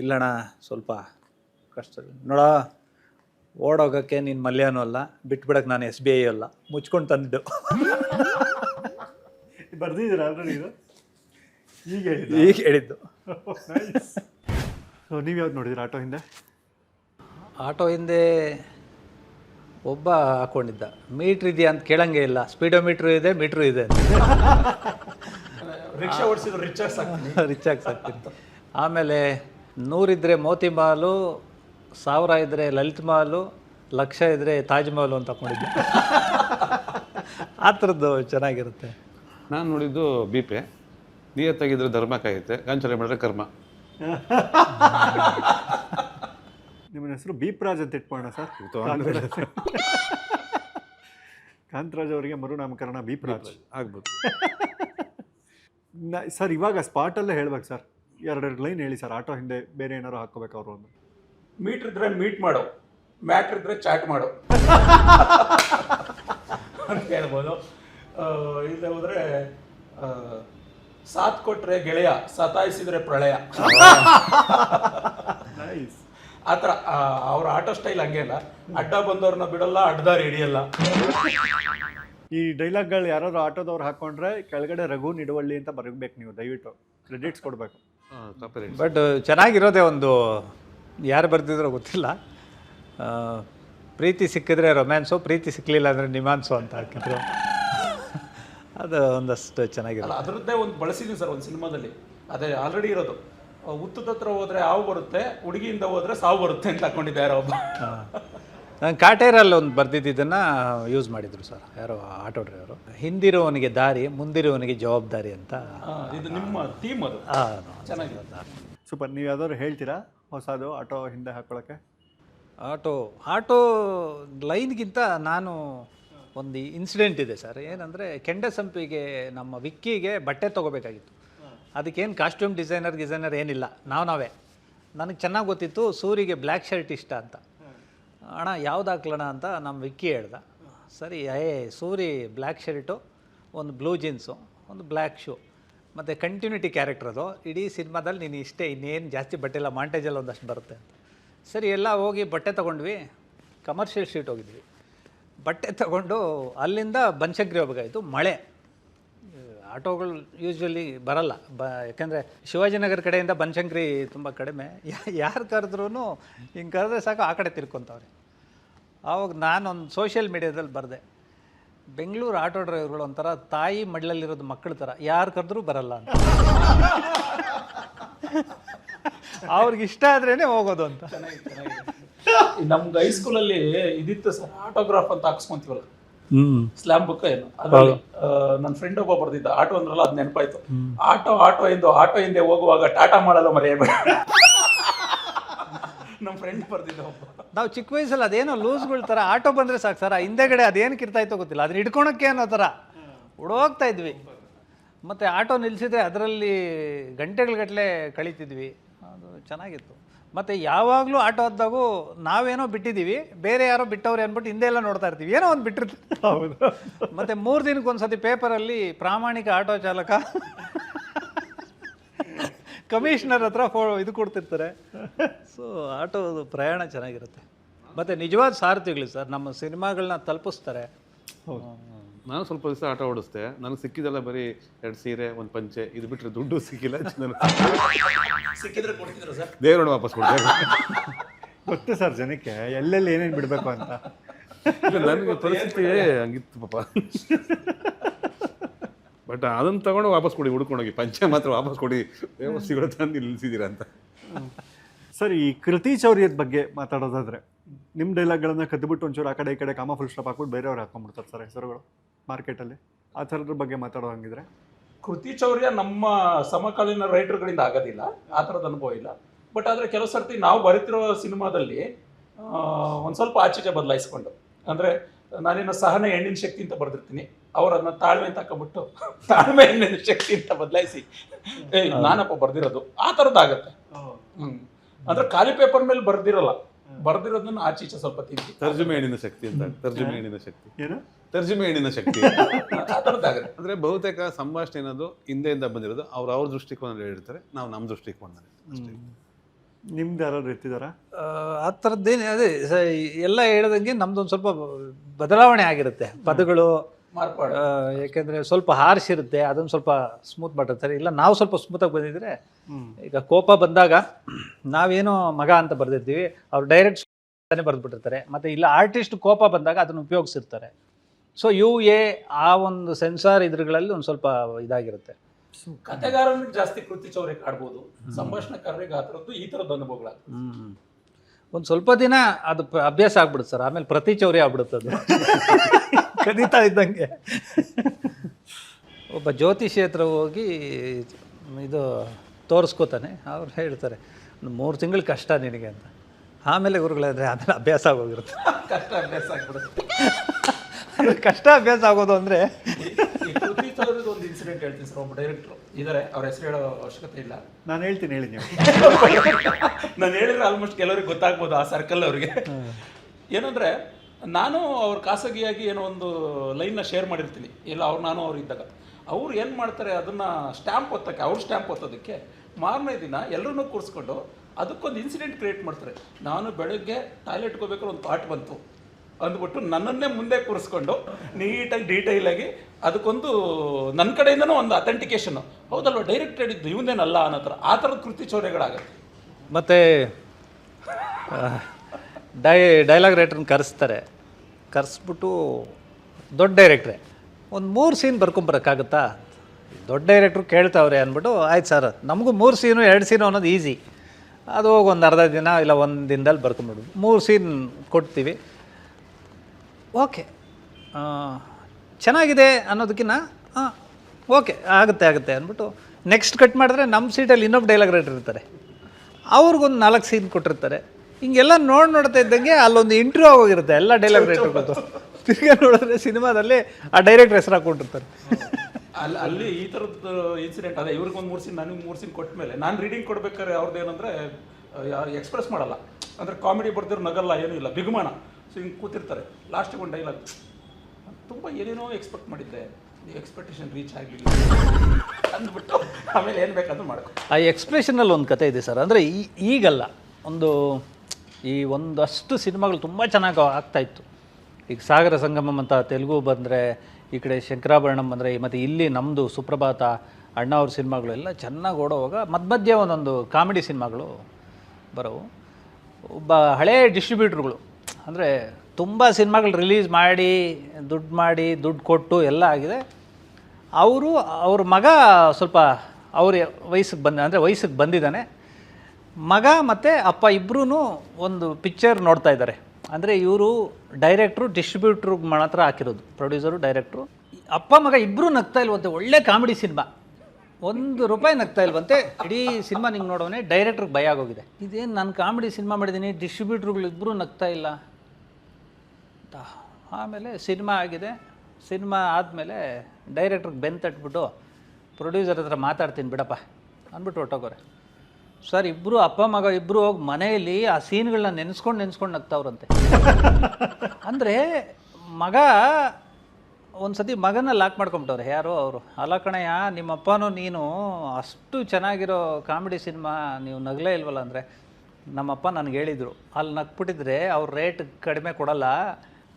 ಇಲ್ಲಣ್ಣ ಸ್ವಲ್ಪ ಕಷ್ಟ. ನೋಡ ಓಡೋಗೋಕ್ಕೆ ನೀನು ಮಲ್ಯಾನು ಅಲ್ಲ ಬಿಟ್ಬಿಡಕ್ಕೆ ನಾನು ಎಸ್ ಬಿ ಐ ಅಲ್ಲ. ಮುಚ್ಕೊಂಡು ತಂದಿದ್ದು ಬರ್ದಿದ್ದೀರಾ ಆಲ್ರೆಡಿ ಇದು? ಈಗ ಹೇಳಿದ್ದು ಈಗ ಹೇಳಿದ್ದು. ಸೊ ನೀವು ಯಾವ್ದು ನೋಡಿದ್ರಿ ಆಟೋ ಹಿಂದೆ? ಆಟೋ ಹಿಂದೆ ಒಬ್ಬ ಹಾಕೊಂಡಿದ್ದ. ಮೀಟ್ರ್ ಇದೆಯಾ ಅಂತ ಕೇಳಂಗೆ ಇಲ್ಲ. ಸ್ಪೀಡೋ ಮೀಟ್ರ್ ಇದೆ ಮೀಟ್ರ್ ಇದೆ ರಿಕ್ಷಾ ಓಡಿಸಿದ್ರು ರಿಚಾರ್ಜ್ ಆಗ್ತೀನಿ. <laughs> ರಿಚ್ ಆಗಿ ಆಮೇಲೆ ನೂರಿದ್ರೆ ಮೋತಿ ಮಾಲು ಸಾವಿರ ಇದ್ದರೆ ಲಲಿತ್ ಮಾಲು ಲಕ್ಷ ಇದ್ದರೆ ತಾಜ್ ಮಹಲ್ ಅಂತ ಹಾಕೊಂಡಿದ್ದೆ. ಆ ಥರದ್ದು ಚೆನ್ನಾಗಿರುತ್ತೆ. ನಾನು ನೋಡಿದ್ದು ಬಿ ಪೆ ನೀರು ತೆಗೆದ್ರೆ ಧರ್ಮ ಕಾಯುತ್ತೆ ಗಾಂಚಲೆ ಮಾಡಿದ್ರೆ ಕರ್ಮ. ನಿಮ್ಮ ಹೆಸರು ಬೀಪ್ರಾಜ್ ಅಂತ ಇಟ್ಕೊಳ್ಳೋಣ ಸರ್? ಕಾಂತರಾಜ್. ಅವರಿಗೆ ಮರುನಾಮಕರಣ ಬೀಪ್ರಾಜ್. ಆಗ್ಬೋದು. ನ- ಸರ್ ಇವಾಗ ಸ್ಪಾಟಲ್ಲೇ ಹೇಳ್ಬೇಕು ಸರ್. ಎರಡೆರಡು ಲೈನ್ ಹೇಳಿ ಸರ್ ಆಟೋ ಹಿಂದೆ ಬೇರೆ ಏನಾರು ಹಾಕೋಬೇಕು ಅವರು ಒಂದು ಮೀಟ್ರ್ ಇದ್ರೆ ಮೀಟ್ ಮಾಡು ಮ್ಯಾಟ್ರ್ ಇದ್ರೆ ಚಾಟ್ ಮಾಡು. ಅಂತ ಹೇಳ್ಬೋದು. ಇಲ್ಲ ಇಲ್ಲದೆ ಹೋದ್ರೆ ಸಾಥ್ ಕೊಟ್ರೆ ಗೆಳೆಯ ಸತಾಯಿಸಿದ್ರೆ ಪ್ರಳಯ. ನೈಸ್ ಆ ಥರ ಅವ್ರ ಆಟೋ ಸ್ಟೈಲ್ ಹಂಗೆ ಅಲ್ಲ. ಅಡ್ಡ ಬಂದವ್ರನ್ನ ಬಿಡಲ್ಲ ಅಡ್ಡದಾರಿ ಹಿಡಿಯಲ್ಲ. ಈ ಡೈಲಾಗ್ಗಳು ಯಾರಾದ್ರು ಆಟೋದವ್ರು ಹಾಕೊಂಡ್ರೆ ಕೆಳಗಡೆ ರಘು ನಿಡುವಳ್ಳಿ ಅಂತ ಬರಬೇಕು ನೀವು ದಯವಿಟ್ಟು. ಕ್ರೆಡಿಟ್ಸ್ ಕೊಡಬೇಕು. ಕಾಪಿರೈಟ್ ಬಟ್ ಚೆನ್ನಾಗಿರೋದೇ ಒಂದು ಯಾರು ಬರ್ತಿದ್ರೋ ಗೊತ್ತಿಲ್ಲ. ಆ, ಪ್ರೀತಿ ಸಿಕ್ಕಿದ್ರೆ ರೊಮ್ಯಾನ್ಸು ಪ್ರೀತಿ ಸಿಕ್ಕಲಿಲ್ಲ ಅಂದರೆ ನಿಮಾನ್ಸು ಅಂತ ಹಾಕಿದ್ರು. ಅದು ಒಂದಷ್ಟು ಚೆನ್ನಾಗಿರಲ್ಲ ಅದರದ್ದೇ ಒಂದು ಬಳಸಿದ್ವಿ ಸರ್ ಒಂದು ಸಿನಿಮಾದಲ್ಲಿ. ಅದೇ ಆಲ್ರೆಡಿ ಇರೋದು. ಹುತ್ತದ ಹತ್ರ ಹೋದ್ರೆ ಹಾವು ಬರುತ್ತೆ ಹುಡುಗಿಯಿಂದ ಹೋದ್ರೆ ಸಾವು ಬರುತ್ತೆ ಅಂತ ಹಾಕೊಂಡಿದ್ದೆ ಯಾರೋ ಒಬ್ಬ ನಾನು ಕಾಟೇರಲ್ಲಿ ಒಂದು ಬರ್ದಿದ್ದನ್ನು ಯೂಸ್ ಮಾಡಿದರು ಸರ್ ಯಾರೋ ಆಟೋ ಡ್ರೈವರು. ಹಿಂದಿರುವವನಿಗೆ ದಾರಿ ಮುಂದಿರುವವನಿಗೆ ಜವಾಬ್ದಾರಿ ಅಂತ. ಇದು ನಿಮ್ಮ ಟೀಮ್ ಅದು. ಚೆನ್ನಾಗಿದೆ. ಸೂಪರ್ ನೀವು ಯಾವ್ದಾದ್ರು ಹೇಳ್ತೀರಾ ಹೊಸದು ಆಟೋ ಹಿಂದೆ ಹಾಕೊಳ್ಳೋಕ್ಕೆ ಆಟೋ ಆಟೋ ಲೈನ್ಗಿಂತ ನಾನು ಒಂದು ಇನ್ಸಿಡೆಂಟ್ ಇದೆ ಸರ್. ಏನಂದರೆ ಕೆಂಡಸಂಪಿಗೆ ನಮ್ಮ ವಿಕ್ಕಿಗೆ ಬಟ್ಟೆ ತೊಗೋಬೇಕಾಗಿತ್ತು. ಅದಕ್ಕೇನು ಕಾಸ್ಟ್ಯೂಮ್ ಡಿಸೈನರ್ ಡಿಸೈನರ್ ಏನಿಲ್ಲ. ನಾವು ನಾವೇ. ನನಗೆ ಚೆನ್ನಾಗಿ ಗೊತ್ತಿತ್ತು, ಸೂರಿಗೆ ಬ್ಲ್ಯಾಕ್ ಶರ್ಟ್ ಇಷ್ಟ ಅಂತ. ಅಣ್ಣ, ಯಾವ್ದು ಹಾಕ್ಲಣ ಅಂತ ನಮ್ಮ ವಿಕ್ಕಿ ಹೇಳ್ದ. ಸರಿ, ಏ, ಸೂರಿ ಬ್ಲ್ಯಾಕ್ ಶರ್ಟು ಒಂದು ಬ್ಲೂ ಜೀನ್ಸು ಒಂದು ಬ್ಲ್ಯಾಕ್ ಶೂ ಮತ್ತು ಕಂಟಿನ್ಯೂಟಿ ಕ್ಯಾರೆಕ್ಟರ್ ಅದು. ಇಡೀ ಸಿನಿಮಾದಲ್ಲಿ ನೀನು ಇಷ್ಟೇ, ಇನ್ನೇನು ಜಾಸ್ತಿ ಬಟ್ಟೆ ಇಲ್ಲ ಮಾಂಟೇಜಲ್ಲಿ ಒಂದಷ್ಟು ಬರುತ್ತೆ ಸರಿ, ಎಲ್ಲ ಹೋಗಿ ಬಟ್ಟೆ ತೊಗೊಂಡ್ವಿ. ಕಮರ್ಷಿಯಲ್ ಶೀಟ್ ಹೋಗಿದ್ವಿ. ಬಟ್ಟೆ ತಗೊಂಡು ಅಲ್ಲಿಂದ ಬನಶಂಕರಿ ಹೋಗ್ಬೇಕಾಯ್ತು. ಮಳೆ. ಆಟೋಗಳು ಯೂಶ್ವಲಿ ಬರಲ್ಲ. ಬ ಯಾಕೆಂದರೆ ಶಿವಾಜಿನಗರ ಕಡೆಯಿಂದ ಬನಶಂಕರಿ ತುಂಬ ಕಡಿಮೆ. ಯಾರು ಕರೆದ್ರೂ ಹಿಂಗೆ ಕರೆದ್ರೆ ಸಾಕು ಆ ಕಡೆ ತಿರ್ಕೊತವ್ರೆ. ಆವಾಗ ನಾನೊಂದು ಸೋಷಿಯಲ್ ಮೀಡ್ಯಾದಲ್ಲಿ ಬರೆದೆ. ಬೆಂಗಳೂರು ಆಟೋ ಡ್ರೈವರ್ಗಳು ಒಂಥರ ತಾಯಿ ಮಡ್ಲಲ್ಲಿರೋದು ಮಕ್ಕಳ ಥರ ಯಾರು ಕರೆದ್ರೂ ಬರಲ್ಲ ಅಂತ. <laughs> ಅವ್ರಿಗೆ ಇಷ್ಟ ಆದ್ರೇ ಹೋಗೋದು ಅಂತ. ನಮ್ಗೆ ಹೈಸ್ಕೂಲಲ್ಲಿ ಇದಿತ್ತು ಸರ್ ಆಟೋಗ್ರಾಫ್ ಅಂತ ಹಾಕ್ಸ್ಕೊಂತೀವಲ್ಲ? ಸ್ಲಾಮ್ ಬುಕ್ ಏನು? ಅದ್ರಲ್ಲಿ ನನ್ನ ಫ್ರೆಂಡ್ ಒಬ್ಬ ಬರ್ದಿದ್ದ ಆಟೋ ಅಂದ್ರಲ್ಲ ಅದ್ ನೆನಪಾಯ್ತು. ಆಟೋ ಆಟೋ ಎಂದು ಆಟೋ ಹಿಂದೆ ಹೋಗುವಾಗ ಟಾಟಾ ಮಾಡಲ್ಲ ಮರೆಯಬೇಡ ನಮ್ಮ ಫ್ರೆಂಡ್ ಬರ್ದಿದ್ದ ಒಬ್ಬ. ನಾವು ಚಿಕ್ಕ ವಯಸ್ಸಲ್ಲಿ ಅದೇನೋ ಲೂಸ್ಗಳ ಥರ ಆಟೋ ಬಂದರೆ ಸಾಕು ಸರ್ ಆ ಹಿಂದೆಗಡೆ ಅದೇನಕ್ಕೆ ಇತ್ತು ಗೊತ್ತಿಲ್ಲ. ಅದನ್ನ ಹಿಡ್ಕೊಳಕ್ಕೆ ಅನ್ನೋ ಥರ ಓಡೋಗ್ತಾ ಇದ್ವಿ. ಮತ್ತು ಆಟೋ ನಿಲ್ಲಿಸಿದ್ರೆ ಅದರಲ್ಲಿ ಗಂಟೆಗಟ್ಟಲೆ ಕಳೀತಿದ್ವಿ. ಅದು ಚೆನ್ನಾಗಿತ್ತು. ಮತ್ತು ಯಾವಾಗಲೂ ಆಟೋ ಆದಾಗೂ ನಾವೇನೋ ಬಿಟ್ಟಿದ್ದೀವಿ ಬೇರೆ ಯಾರೋ ಬಿಟ್ಟವ್ರೆ ಅಂದ್ಬಿಟ್ಟು ಹಿಂದೆ ಎಲ್ಲ ನೋಡ್ತಾ ಇರ್ತೀವಿ. ಏನೋ ಒಂದು ಬಿಟ್ಟಿರ್ತೀವಿ. ಹೌದು. ಮತ್ತು ಮೂರು ದಿನಕ್ಕೆ ಒಂದ್ಸತಿ ಪೇಪರಲ್ಲಿ ಪ್ರಾಮಾಣಿಕ ಆಟೋ ಚಾಲಕ ಕಮಿಷನರ್ ಹತ್ರ ಫೋ ಇದು ಕೊಡ್ತಿರ್ತಾರೆ. ಸೊ ಆಟೋ ಪ್ರಯಾಣ ಚೆನ್ನಾಗಿರುತ್ತೆ. ಮತ್ತು ನಿಜವಾದ ಸಾರಥಿಗಳು ಸರ್ ನಮ್ಮ ಸಿನಿಮಾಗಳನ್ನ ತಲುಪಿಸ್ತಾರೆ. ನಾನು ಸ್ವಲ್ಪ ದಿವಸ ಆಟ ಓಡಿಸ್ದೆ. ನನಗೆ ಸಿಕ್ಕಿದೆಲ್ಲ ಬರೀ ಎರಡು ಸೀರೆ ಒಂದು ಪಂಚೆ ಇದು ಬಿಟ್ಟರೆ ದುಡ್ಡು ಸಿಕ್ಕಿಲ್ಲ ಸಿಕ್ಕಿದ್ರೆ ಕೊಡ್ತಿದ್ರು ಸರ್? ದೇವರನ್ನು ವಾಪಸ್ ಕೊಡ್ತೇವೆ ಗೊತ್ತು ಸರ್ ಜನಕ್ಕೆ ಎಲ್ಲೆಲ್ಲಿ ಏನೇನು ಬಿಡಬೇಕು ಅಂತ. ನನಗೆ ಪರಿಸ್ಥಿತಿ ಹಂಗಿತ್ತು ಪಾಪ. ಬಟ್ ಅದನ್ನು ತಗೊಂಡು ವಾಪಸ್ ಕೊಡಿ ಹುಡ್ಕೊಂಡೋಗಿ. ಪಂಚೆ ಮಾತ್ರ ವಾಪಸ್ ಕೊಡಿ. ಸಿಗೋ ತಂದು ನಿಲ್ಲಿಸಿದ್ದೀರಾ ಅಂತ. ಸರ್ ಈ ಕೃತಿ ಚೌರ್ಯದ ಬಗ್ಗೆ ಮಾತಾಡೋದಾದ್ರೆ ನಿಮ್ಮ ಡೈಲಾಗ್ಗಳನ್ನ ಕದ್ದುಬಿಟ್ಟು ಒಂಚೂರು ಆ ಕಡೆ ಈ ಕಡೆ ಕಾಮ ಫುಲ್ ಸ್ಟಾಪ್ ಹಾಕ್ಬಿಟ್ಟು ಬೇರೆಯವ್ರು ಹಾಕೊಂಡ್ಬಿಡ್ತಾರೆ ಸರ್ ಹೆಸರುಗಳು. ಮಾರ್ಕೆಟಲ್ಲಿ? ಆ ಥರದ ಬಗ್ಗೆ ಮಾತಾಡೋ ಹಂಗಿದ್ರೆ ಕೃತಿ ಚೌರ್ಯ ನಮ್ಮ ಸಮಕಾಲೀನ ರೈಟರ್ಗಳಿಂದ ಆಗೋದಿಲ್ಲ ಆ ಥರದ ಅನುಭವ ಇಲ್ಲ. ಬಟ್ ಆದರೆ ಕೆಲವು ಸರ್ತಿ ನಾವು ಬರೀತಿರೋ ಸಿನಿಮಾದಲ್ಲಿ ಒಂದು ಸ್ವಲ್ಪ ಆಚೆಗೆ ಬದಲಾಯಿಸ್ಕೊಂಡು ಅಂದರೆ ನಾನೇನು ಸಹನೆ ಹೆಣ್ಣಿನ ಶಕ್ತಿ ಅಂತ ಬರೆದಿರ್ತೀನಿ ಅವ್ರು ಅದನ್ನ ತಾಳ್ಮೆ ಅಂತ ಹಾಕೊಂಬಿಟ್ಟು <laughs> ತಾಳ್ಮೆ ಹೆಣ್ಣಿನ ಶಕ್ತಿ ಅಂತ ಬದಲಾಯಿಸಿ ಏ ನಾನಪ್ಪ ಬರ್ದಿರೋದು ಆ ಥರದ್ದಾಗತ್ತೆ. ಹ್ಞೂ ಅಂದರೆ ಖಾಲಿ ಪೇಪರ್ ಮೇಲೆ ಬರ್ದಿರಲ್ಲ. ಬರ್ದಿರೋದನ್ನ ಆಚೀಚೆ ಸ್ವಲ್ಪ ತಿಂತಿ. ತರ್ಜುಮೆ ಹೆಣ್ಣಿನ ಶಕ್ತಿ ಅಂತ ತರ್ಜುಮೆ ಹೆಣ್ಣಿನ ಶಕ್ತಿ. ಏನು? ತರ್ಜುಮೆ ಹೆಣ್ಣಿನ ಶಕ್ತಿ. <laughs> ಅಂದ್ರೆ ಬಹುತೇಕ ಸಂಭಾಷಣೆ ಅನ್ನೋದು ಹಿಂದೆಯಿಂದ ಬಂದಿರೋದು. ಅವ್ರು ಅವ್ರ ದೃಷ್ಟಿಕೋನದಲ್ಲಿ ಹೇಳ್ತಾರೆ ನಾವು ನಮ್ಮ ದೃಷ್ಟಿಕೋನದಲ್ಲಿ ಅಷ್ಟೇ. ನಿಮ್ದು ಯಾರಾದ್ರು ಇರ್ತಿದಾರಾ ಆ ಥರದ್ದೇನು ಅದೇ ಸ ಎಲ್ಲ ಹೇಳ್ದಂಗೆ ನಮ್ದೊಂದು ಸ್ವಲ್ಪ ಬದಲಾವಣೆ ಆಗಿರುತ್ತೆ. ಪದಗಳು ಮಾರ್ಪಾಡು. ಯಾಕೆಂದರೆ ಸ್ವಲ್ಪ ಹಾರ್ಶ್ ಇರುತ್ತೆ ಅದನ್ನ ಸ್ವಲ್ಪ ಸ್ಮೂತ್ ಮಾಡಿರ್ತಾರೆ ಇಲ್ಲ ನಾವು ಸ್ವಲ್ಪ ಸ್ಮೂತಾಗಿ ಬಂದಿದ್ರೆ ಈಗ ಕೋಪ ಬಂದಾಗ ನಾವೇನೋ ಮಗ ಅಂತ ಬರ್ದಿರ್ತೀವಿ ಅವ್ರು ಡೈರೆಕ್ಟ್ ಬರೆದ್ಬಿಟ್ಟಿರ್ತಾರೆ. ಮತ್ತೆ ಇಲ್ಲ ಆರ್ಟಿಸ್ಟ್ ಕೋಪ ಬಂದಾಗ ಅದನ್ನು ಉಪಯೋಗಿಸಿರ್ತಾರೆ. ಸೊ ಯು ಎ ಆ ಒಂದು ಸೆನ್ಸಾರ್ ಇದ್ರಗಳಲ್ಲಿ ಒಂದು ಸ್ವಲ್ಪ ಇದಾಗಿರುತ್ತೆ. ಕಥೆಗಾರನಿಗೆ ಜಾಸ್ತಿ ಕೃತಿ ಚೌರ್ಯ ಕಾಡ್ಬೋದು ಸಂಭಾಷಣೆಕಾರರಿಗೆ ಆ ಥರದ್ದು ಈ ಥರದ್ದು ಅನುಭವಗಳಾಗ್ತದೆ ಒಂದು ಸ್ವಲ್ಪ ದಿನ ಅದು ಅಭ್ಯಾಸ ಆಗ್ಬಿಡುತ್ತೆ ಸರ್ ಆಮೇಲೆ ಪ್ರತಿ ಚೌರ್ಯ ಆಗ್ಬಿಡುತ್ತೆ ಅದು <laughs> ಕದೀತಾ ಇದ್ದಂಗೆ. ಒಬ್ಬ ಜ್ಯೋತಿಷಿ ಹತ್ರ ಹೋಗಿ ಇದು ತೋರಿಸ್ಕೋತಾನೆ. ಅವ್ರು ಹೇಳ್ತಾರೆ ಒಂದು ಮೂರು ತಿಂಗಳು ಕಷ್ಟ ನಿನಗೆ ಅಂತ. ಆಮೇಲೆ ಗುರುಗಳಾದರೆ ಆಮೇಲೆ ಅಭ್ಯಾಸ ಆಗೋಗಿರುತ್ತೆ. ಕಷ್ಟ ಅಭ್ಯಾಸ ಆಗ್ಬಿಡುತ್ತೆ. ಅದು ಕಷ್ಟ ಅಭ್ಯಾಸ ಆಗೋದು ಅಂದರೆ ಒಂದು ಇನ್ಸಿಡೆಂಟ್ ಹೇಳ್ತೀನಿ ಸರ್ ಒಬ್ಬ ಡೈರೆಕ್ಟ್ರು ಇದ್ದಾರೆ ಅವ್ರ ಹೆಸರು ಹೇಳೋ ಅವಶ್ಯಕತೆ ಇಲ್ಲ. ನಾನು ಹೇಳ್ತೀನಿ ಹೇಳಿ ನೀವು. ನಾನು ಹೇಳಿದ್ರೆ ಆಲ್ಮೋಸ್ಟ್ ಕೆಲವರಿಗೆ ಗೊತ್ತಾಗ್ಬೋದು ಆ ಸರ್ಕಲ್ ಅವ್ರಿಗೆ. ಏನಂದ್ರೆ ನಾನು ಅವ್ರು ಖಾಸಗಿಯಾಗಿ ಏನೋ ಒಂದು ಲೈನ್ನ ಶೇರ್ ಮಾಡಿರ್ತೀನಿ. ಇಲ್ಲ, ಅವ್ರು ನಾನು ಅವ್ರು ಇದ್ದಾಗ. ಅವ್ರು ಏನು ಮಾಡ್ತಾರೆ, ಅದನ್ನು ಸ್ಟ್ಯಾಂಪ್ ಒತ್ತಕ್ಕೆ, ಅವ್ರ ಸ್ಟ್ಯಾಂಪ್ ಒತ್ತೋದಕ್ಕೆ ಮಾರನೇ ದಿನ ಎಲ್ಲರನ್ನೂ ಕೂರಿಸ್ಕೊಂಡು ಅದಕ್ಕೊಂದು ಇನ್ಸಿಡೆಂಟ್ ಕ್ರಿಯೇಟ್ ಮಾಡ್ತಾರೆ. ನಾನು ಬೆಳಗ್ಗೆ ಟಾಯ್ಲೆಟ್ಗೆ ಹೋಗ್ಬೇಕಾದ್ರೆ ಒಂದು ಪಾಟ್ ಬಂತು. ಅಂದ್ಬಿಟ್ಟು ನನ್ನನ್ನೇ ಮುಂದೆ ಕೂರಿಸ್ಕೊಂಡು ನೀಟಾಗಿ ಡೀಟೈಲಾಗಿ ಅದಕ್ಕೊಂದು ನನ್ನ ಕಡೆಯಿಂದನೂ ಒಂದು ಅಥೆಂಟಿಕೇಶನ್ನು ಹೌದಲ್ವ? ಡೈರೆಕ್ಟ್ ಹೇಳಿದ್ದು ಇವನೇನಲ್ಲ ಅನ್ನೋ ಥರ. ಆ ಥರದ ಕೃತಿ ಚೌರ್ಯಗಳಾಗತ್ತೆ. ಮತ್ತು ಡೈ ಡೈಲಾಗ್ ರೈಟ್ರನ್ನ ಕರೆಸ್ತಾರೆ. ಕರೆಸ್ಬಿಟ್ಟು ದೊಡ್ಡ ಡೈರೆಕ್ಟ್ರೆ ಒಂದು ಮೂರು ಸೀನ್ ಬರ್ಕೊಂಬರೋಕ್ಕಾಗುತ್ತಾ? ದೊಡ್ಡ ಡೈರೆಕ್ಟ್ರು ಕೇಳ್ತಾವ್ರೆ ಅಂದ್ಬಿಟ್ಟು, ಆಯ್ತು ಸರ್ ನಮಗೂ ಮೂರು ಸೀನು ಎರಡು ಸೀನು ಅನ್ನೋದು ಈಸಿ ಅದು ಹೋಗಿ ಒಂದು ಅರ್ಧ ದಿನ ಇಲ್ಲ ಒಂದು ದಿನದಲ್ಲಿ ಬರ್ಕೊಂಬಿಡು. ಮೂರು ಸೀನ್ ಕೊಡ್ತೀವಿ. ಓಕೆ ಚೆನ್ನಾಗಿದೆ ಅನ್ನೋದಕ್ಕಿಂತ ಹಾಂ ಓಕೆ ಆಗುತ್ತೆ ಆಗುತ್ತೆ, ಅಂದ್ಬಿಟ್ಟು ನೆಕ್ಸ್ಟ್ ಕಟ್ ಮಾಡಿದ್ರೆ ನಮ್ಮ ಸೀಟಲ್ಲಿ ಇನ್ನೊಬ್ಬ ಡೈಲಾಗ್ ರೈಟರ್ ಇರ್ತಾರೆ. ಅವ್ರಿಗೊಂದು ನಾಲ್ಕು ಸೀನ್ ಕೊಟ್ಟಿರ್ತಾರೆ. ಹಿಂಗೆಲ್ಲ ನೋಡಿ ನೋಡ್ತಾ ಇದ್ದಂಗೆ ಅಲ್ಲೊಂದು ಇಂಟರ್ವ್ಯೂ ಆಗೋಗಿರುತ್ತೆ ಎಲ್ಲ ಡೈಲಾಗ್ ರೈಟರ್ಗಳು ತಿರ್ಗಾ ನೋಡಿದ್ರೆ ಸಿನಿಮಾದಲ್ಲಿ ಆ ಡೈರೆಕ್ಟರ್ ಹೆಸರು ಹಾಕೊಂಡಿರ್ತಾರೆ ಅಲ್ಲಿ ಅಲ್ಲಿ ಈ ಥರದ್ದು ಇನ್ಸಿಡೆಂಟ್ ಅದೇ ಇವ್ರಿಗೆ ಒಂದು ಮೂರು ಸೀನ್ ನನಗೆ ಮೂರು ಸೀನ್ ಕೊಟ್ಟ ಮೇಲೆ ನಾನು ರೀಡಿಂಗ್ ಕೊಡ್ಬೇಕಾದ್ರೆ ಅವ್ರದ್ದು ಏನಂದರೆ ಎಕ್ಸ್ಪ್ರೆಸ್ ಮಾಡಲ್ಲ. ಅಂದರೆ ಕಾಮಿಡಿ ಬರ್ದಿರೋ ನಗಲ್ಲ ಏನೂ ಇಲ್ಲ ಬಿಗುಮಾನ ಸೊ ಹಿಂಗೆ ಕೂತಿರ್ತಾರೆ. ಲಾಸ್ಟಿಗೆ ಒಂದು ಡೈಲಾಗ್ ತುಂಬ ಏನೇನೋ ಎಕ್ಸ್ಪೆಕ್ಟ್ ಮಾಡಿದ್ದೆ. ಎಕ್ಸ್ಪೆಕ್ಟೇಷನ್ ರೀಚ್ ಆಗಲಿ ಅಂದ್ಬಿಟ್ಟು ಆಮೇಲೆ ಏನು ಬೇಕಾದ್ರೂ ಮಾಡ್ಕೊ. ಆ ಎಕ್ಸ್ಪ್ರೆಷನಲ್ಲಿ ಒಂದು ಕತೆ ಇದೆ ಸರ್. ಅಂದರೆ ಈ ಈಗಲ್ಲ ಒಂದು ಈ ಒಂದಷ್ಟು ಸಿನಿಮಾಗಳು ತುಂಬ ಚೆನ್ನಾಗಿ ಆಗ್ತಾ ಇತ್ತು. ಈಗ ಸಾಗರ ಸಂಗಮಂ ಅಂತ ತೆಲುಗು ಬಂದರೆ, ಈ ಕಡೆ ಶಂಕರಾಭರಣಂ ಬಂದರೆ, ಮತ್ತು ಇಲ್ಲಿ ನಮ್ಮದು ಸುಪ್ರಭಾತ, ಅಣ್ಣ ಅವ್ರ ಸಿನಿಮಾಗಳು ಎಲ್ಲ ಚೆನ್ನಾಗಿ ಓಡೋವಾಗ ಮಧ್ಯ ಒಂದೊಂದು ಕಾಮಿಡಿ ಸಿನಿಮಾಗಳು ಬರೋವು. ಒಬ್ಬ ಹಳೇ ಡಿಸ್ಟ್ರಿಬ್ಯೂಟ್ರುಗಳು ಅಂದರೆ ತುಂಬ ಸಿನಿಮಾಗಳು ರಿಲೀಸ್ ಮಾಡಿ, ದುಡ್ಡು ಮಾಡಿ, ದುಡ್ಡು ಕೊಟ್ಟು ಎಲ್ಲ ಆಗಿದೆ. ಅವರು, ಅವ್ರ ಮಗ ಸ್ವಲ್ಪ ಅವ್ರ ವಯಸ್ಸಿಗೆ ಬಂದ, ಅಂದರೆ ವಯಸ್ಸಿಗೆ ಬಂದಿದ್ದಾನೆ. ಮಗ ಮತ್ತು ಅಪ್ಪ ಇಬ್ಬರೂ ಒಂದು ಪಿಕ್ಚರ್ ನೋಡ್ತಾ ಇದ್ದಾರೆ. ಅಂದರೆ ಇವರು ಡೈರೆಕ್ಟ್ರು ಡಿಸ್ಟ್ರಿಬ್ಯೂಟ್ರು ಮಾತ್ರ ಹಾಕಿರೋದು ಪ್ರೊಡ್ಯೂಸರು ಡೈರೆಕ್ಟ್ರು ಅಪ್ಪ ಮಗ ಇಬ್ಬರೂ ನಗ್ತಾ ಇಲ್ವಂತೆ, ಒಳ್ಳೆ ಕಾಮಿಡಿ ಸಿನಿಮಾ ಒಂದು ರೂಪಾಯಿ ನಗ್ತಾ ಇಲ್ವಂತೆ, ಇಡೀ ಸಿನಿಮಾ ನಿಂಗೆ ನೋಡೋನೆ ಡೈರೆಕ್ಟ್ರಿಗೆ ಭಯ ಆಗೋಗಿದೆ. ಇದೇನು ನಾನು ಕಾಮಿಡಿ ಸಿನಿಮಾ ಮಾಡಿದ್ದೀನಿ ಡಿಸ್ಟ್ರಿಬ್ಯೂಟ್ರುಗಳು ಇಬ್ಬರೂ ನಗ್ತಾ ಇಲ್ಲ. ಆಮೇಲೆ ಸಿನಿಮಾ ಆಗಿದೆ. ಸಿನಿಮಾ ಆದಮೇಲೆ ಡೈರೆಕ್ಟ್ರಿಗೆ ಬೆನ್ ತಟ್ಬಿಟ್ಟು ಪ್ರೊಡ್ಯೂಸರ್ ಹತ್ರ ಮಾತಾಡ್ತೀನಿ ಬಿಡಪ್ಪ, ಅಂದ್ಬಿಟ್ಟು ಹೊಟ್ಟೋಗೋರೆ ಸರ್ ಇಬ್ಬರು ಅಪ್ಪ ಮಗ ಇಬ್ಬರು ಹೋಗಿ ಮನೆಯಲ್ಲಿ ಆ ಸೀನ್ಗಳನ್ನ ನೆನೆಸ್ಕೊಂಡು ನೆನೆಸ್ಕೊಂಡು ನಗ್ತಾವ್ರಂತೆ. ಅಂದರೆ ಮಗ ಒಂದು ಸತಿ ಮಗನ ಲಾಕ್ ಮಾಡ್ಕೊಂಬಿಟ್ಟವ್ರೆ ಯಾರು ಅವರು. ಅಲ್ಲ ಕಣಯ್ಯ ನಿಮ್ಮಪ್ಪನೂ ನೀನು ಅಷ್ಟು ಚೆನ್ನಾಗಿರೋ ಕಾಮಿಡಿ ಸಿನಿಮಾ ನೀವು ನಗಲೇ ಇಲ್ವಲ್ಲ ಅಂದರೆ ನಮ್ಮಪ್ಪ ನನಗೆ ಹೇಳಿದರು. ಅಲ್ಲಿ ನಗ್ಬಿಟ್ಟಿದ್ರೆ ಅವ್ರ ರೇಟ್ ಕಡಿಮೆ ಕೊಡಲ್ಲ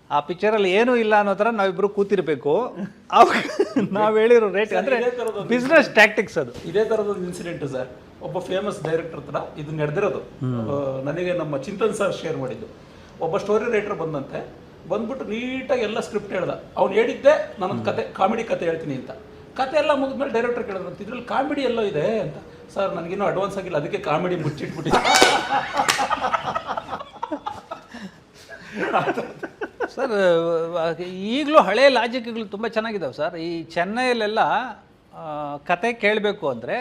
ಆ ಪಿಕ್ಚರಲ್ಲಿ ಏನೂ ಇಲ್ಲ ಅನ್ನೋ ಥರ ನಾವಿಬ್ಬರು ಕೂತಿರ್ಬೇಕು. ಅವಾಗ ನಾವು ಹೇಳಿರೋ ರೇಟ್ ಅಂದರೆ ಬಿಸ್ನೆಸ್ ಟ್ಯಾಕ್ಟಿಕ್ಸ್ ಅದು. ಇದೇ ಥರದ ಇನ್ಸಿಡೆಂಟ್ ಸರ್. ಒಬ್ಬ ಫೇಮಸ್ ಡೈರೆಕ್ಟರ್ ಹತ್ರ ಇದು ನಡೆದಿರೋದು. ನನಗೆ ನಮ್ಮ ಚಿಂತನ್ ಸರ್ ಶೇರ್ ಮಾಡಿದ್ದು. ಒಬ್ಬ ಸ್ಟೋರಿ ರೈಟರ್ ಬಂದಂತೆ ಬಂದ್ಬಿಟ್ಟು ನೀಟಾಗಿ ಎಲ್ಲ ಸ್ಕ್ರಿಪ್ಟ್ ಹೇಳ್ದ. ಅವ್ನು ಹೇಳಿದ್ದೆ ನನ್ನ ಕತೆ ಕಾಮಿಡಿ ಕತೆ ಹೇಳ್ತೀನಿ ಅಂತ. ಕತೆ ಎಲ್ಲ ಮುಗಿದ್ಮೇಲೆ ಡೈರೆಕ್ಟರ್ ಕೇಳಿದ್ರಂತ ಇದ್ರಲ್ಲಿ ಕಾಮಿಡಿ ಎಲ್ಲೋ ಇದೆ? ಅಂತ. ಸರ್ ನನಗಿನ್ನೂ ಅಡ್ವಾನ್ಸ್ ಆಗಿಲ್ಲ ಅದಕ್ಕೆ ಕಾಮಿಡಿ ಮುಚ್ಚಿಟ್ಬಿಟ್ಟಿದ್ದೆ. <laughs> ಸರ್ ಈಗಲೂ ಹಳೆ ಲಾಜಿಕ್ಗಳು ತುಂಬ ಚೆನ್ನಾಗಿದ್ದಾವೆ ಸರ್ ಈ ಚೆನ್ನೈಲೆಲ್ಲ ಕತೆ ಕೇಳಬೇಕು ಅಂದರೆ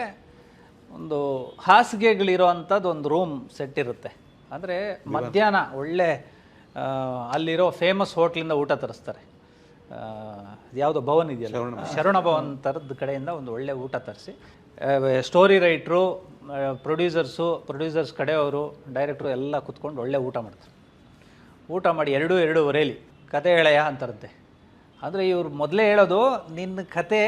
ಒಂದು ಹಾಸಿಗೆಗಳಿರೋ ಅಂಥದ್ದು ಒಂದು ರೂಮ್ ಸೆಟ್ ಇರುತ್ತೆ. ಅಂದರೆ ಮಧ್ಯಾಹ್ನ ಒಳ್ಳೆ ಅಲ್ಲಿರೋ ಫೇಮಸ್ ಹೋಟ್ಲಿಂದ ಊಟ ತರಿಸ್ತಾರೆ. ಯಾವುದೋ ಭವನ್ ಇದೆಯಲ್ಲ? ಶರಣ ಭವನ್. ಥರದ ಕಡೆಯಿಂದ ಒಂದು ಒಳ್ಳೆ ಊಟ ತರಿಸಿ. ಸ್ಟೋರಿ ರೈಟ್ರು ಪ್ರೊಡ್ಯೂಸರ್ಸು ಪ್ರೊಡ್ಯೂಸರ್ಸ್ ಕಡೆಯವರು ಡೈರೆಕ್ಟ್ರು ಎಲ್ಲ ಕುತ್ಕೊಂಡು ಒಳ್ಳೆ ಊಟ ಮಾಡ್ತಾರೆ. ಊಟ ಮಾಡಿ ಎರಡು ಎರಡೂವರೆಯಲ್ಲಿ ಕತೆ ಹೇಳಯ್ಯ ಅಂತಾರಂತೆ ಆದರೆ ಇವರು ಮೊದಲೇ ಹೇಳೋದು ನಿನ್ನ ಕತೆ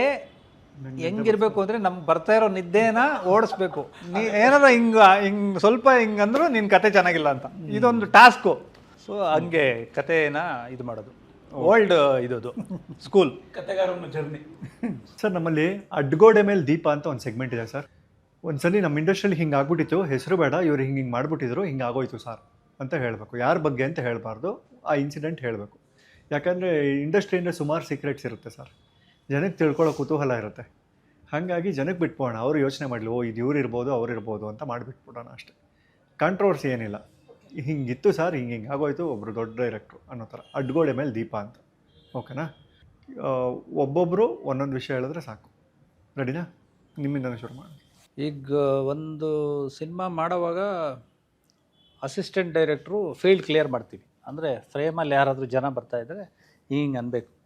ಹೆಂಗಿರ್ಬೇಕು ಅಂದ್ರೆ ನಮ್ ಬರ್ತಾ ಇರೋ ನಿದ್ದೆನ ಓಡಿಸ್ಬೇಕು. ನೀ ಏನಾರ ಹಿಂಗ ಹಿಂಗ್ ಸ್ವಲ್ಪ ಹಿಂಗಂದ್ರು ನಿನ್ ನಿನ್ನ ಕತೆ ಚೆನ್ನಾಗಿಲ್ಲ ಅಂತ. ಇದೊಂದು ಟಾಸ್ಕು ಸೊ ಹಂಗೆ ಕತೆನ ಇದು ಮಾಡೋದು. ಓಲ್ಡ್ ಇದದು. ಸ್ಕೂಲ್ ಕತೆಗಾರನ ಜರ್ನಿ ಸರ್ ನಮ್ಮಲ್ಲಿ ಅಡ್ಗೋಡೆ ಮೇಲೆ ದೀಪ ಅಂತ ಒಂದು ಸೆಗ್ಮೆಂಟ್ ಇದೆ ಸರ್. ಒಂದ್ಸಲಿ ನಮ್ಮ ಇಂಡಸ್ಟ್ರಿಯಲ್ಲಿ ಹಿಂಗೆ ಆಗ್ಬಿಟ್ಟಿತ್ತು. ಹೆಸರು ಬೇಡ ಇವ್ರು ಹಿಂಗೆ ಹಿಂಗೆ ಮಾಡಿಬಿಟ್ಟಿದ್ರು ಹಿಂಗೆ ಆಗೋಯ್ತು ಸರ್ ಅಂತ ಹೇಳಬೇಕು. ಯಾರ ಬಗ್ಗೆ ಅಂತ ಹೇಳಬಾರ್ದು ಆ ಇನ್ಸಿಡೆಂಟ್ ಹೇಳಬೇಕು. ಯಾಕಂದರೆ ಇಂಡಸ್ಟ್ರಿಯಿಂದ ಸುಮಾರು ಸೀಕ್ರೆಟ್ಸ್ ಇರುತ್ತೆ ಸರ್ ಜನಕ್ಕೆ ತಿಳ್ಕೊಳ್ಳೋ ಕುತೂಹಲ ಇರುತ್ತೆ. ಹಾಗಾಗಿ ಜನಕ್ಕೆ ಬಿಟ್ಬೋಣ ಅವರು ಯೋಚನೆ ಮಾಡಲಿ, ಓ, ಇದು ಇವ್ರು ಇರ್ಬೋದು, ಅವ್ರು ಇರ್ಬೋದು ಅಂತ ಮಾಡಿಬಿಟ್ಬಿಡೋಣ ಅಷ್ಟೇ. ಕಾಂಟ್ರವರ್ಸಿ ಏನಿಲ್ಲ. ಹಿಂಗಿತ್ತು ಸರ್, ಹಿಂಗೆ ಹಿಂಗೆ ಆಗೋಯ್ತು ಒಬ್ಬರು ದೊಡ್ಡ ಡೈರೆಕ್ಟ್ರು ಅನ್ನೋ ಥರ. ಅಡ್ಗೋಳೆ ಮೇಲೆ ದೀಪ ಅಂತ. ಓಕೆನಾ? ಒಬ್ಬೊಬ್ಬರು ಒಂದೊಂದು ವಿಷಯ ಹೇಳಿದ್ರೆ ಸಾಕು. ರೆಡಿನಾ? ನಿಮ್ಮಿಂದನೇ ಶುರು ಮಾಡಿ. ಈಗ, ಒಂದು ಸಿನಿಮಾ ಮಾಡೋವಾಗ ಅಸಿಸ್ಟೆಂಟ್ ಡೈರೆಕ್ಟ್ರು ಫೀಲ್ಡ್ ಕ್ಲಿಯರ್ ಮಾಡ್ತೀವಿ. ಅಂದರೆ ಫ್ರೇಮಲ್ಲಿ ಯಾರಾದರೂ ಜನ ಬರ್ತಾ ಇದ್ದರೆ ಹಿಂಗೆ ಅನ್ಬೇಕು.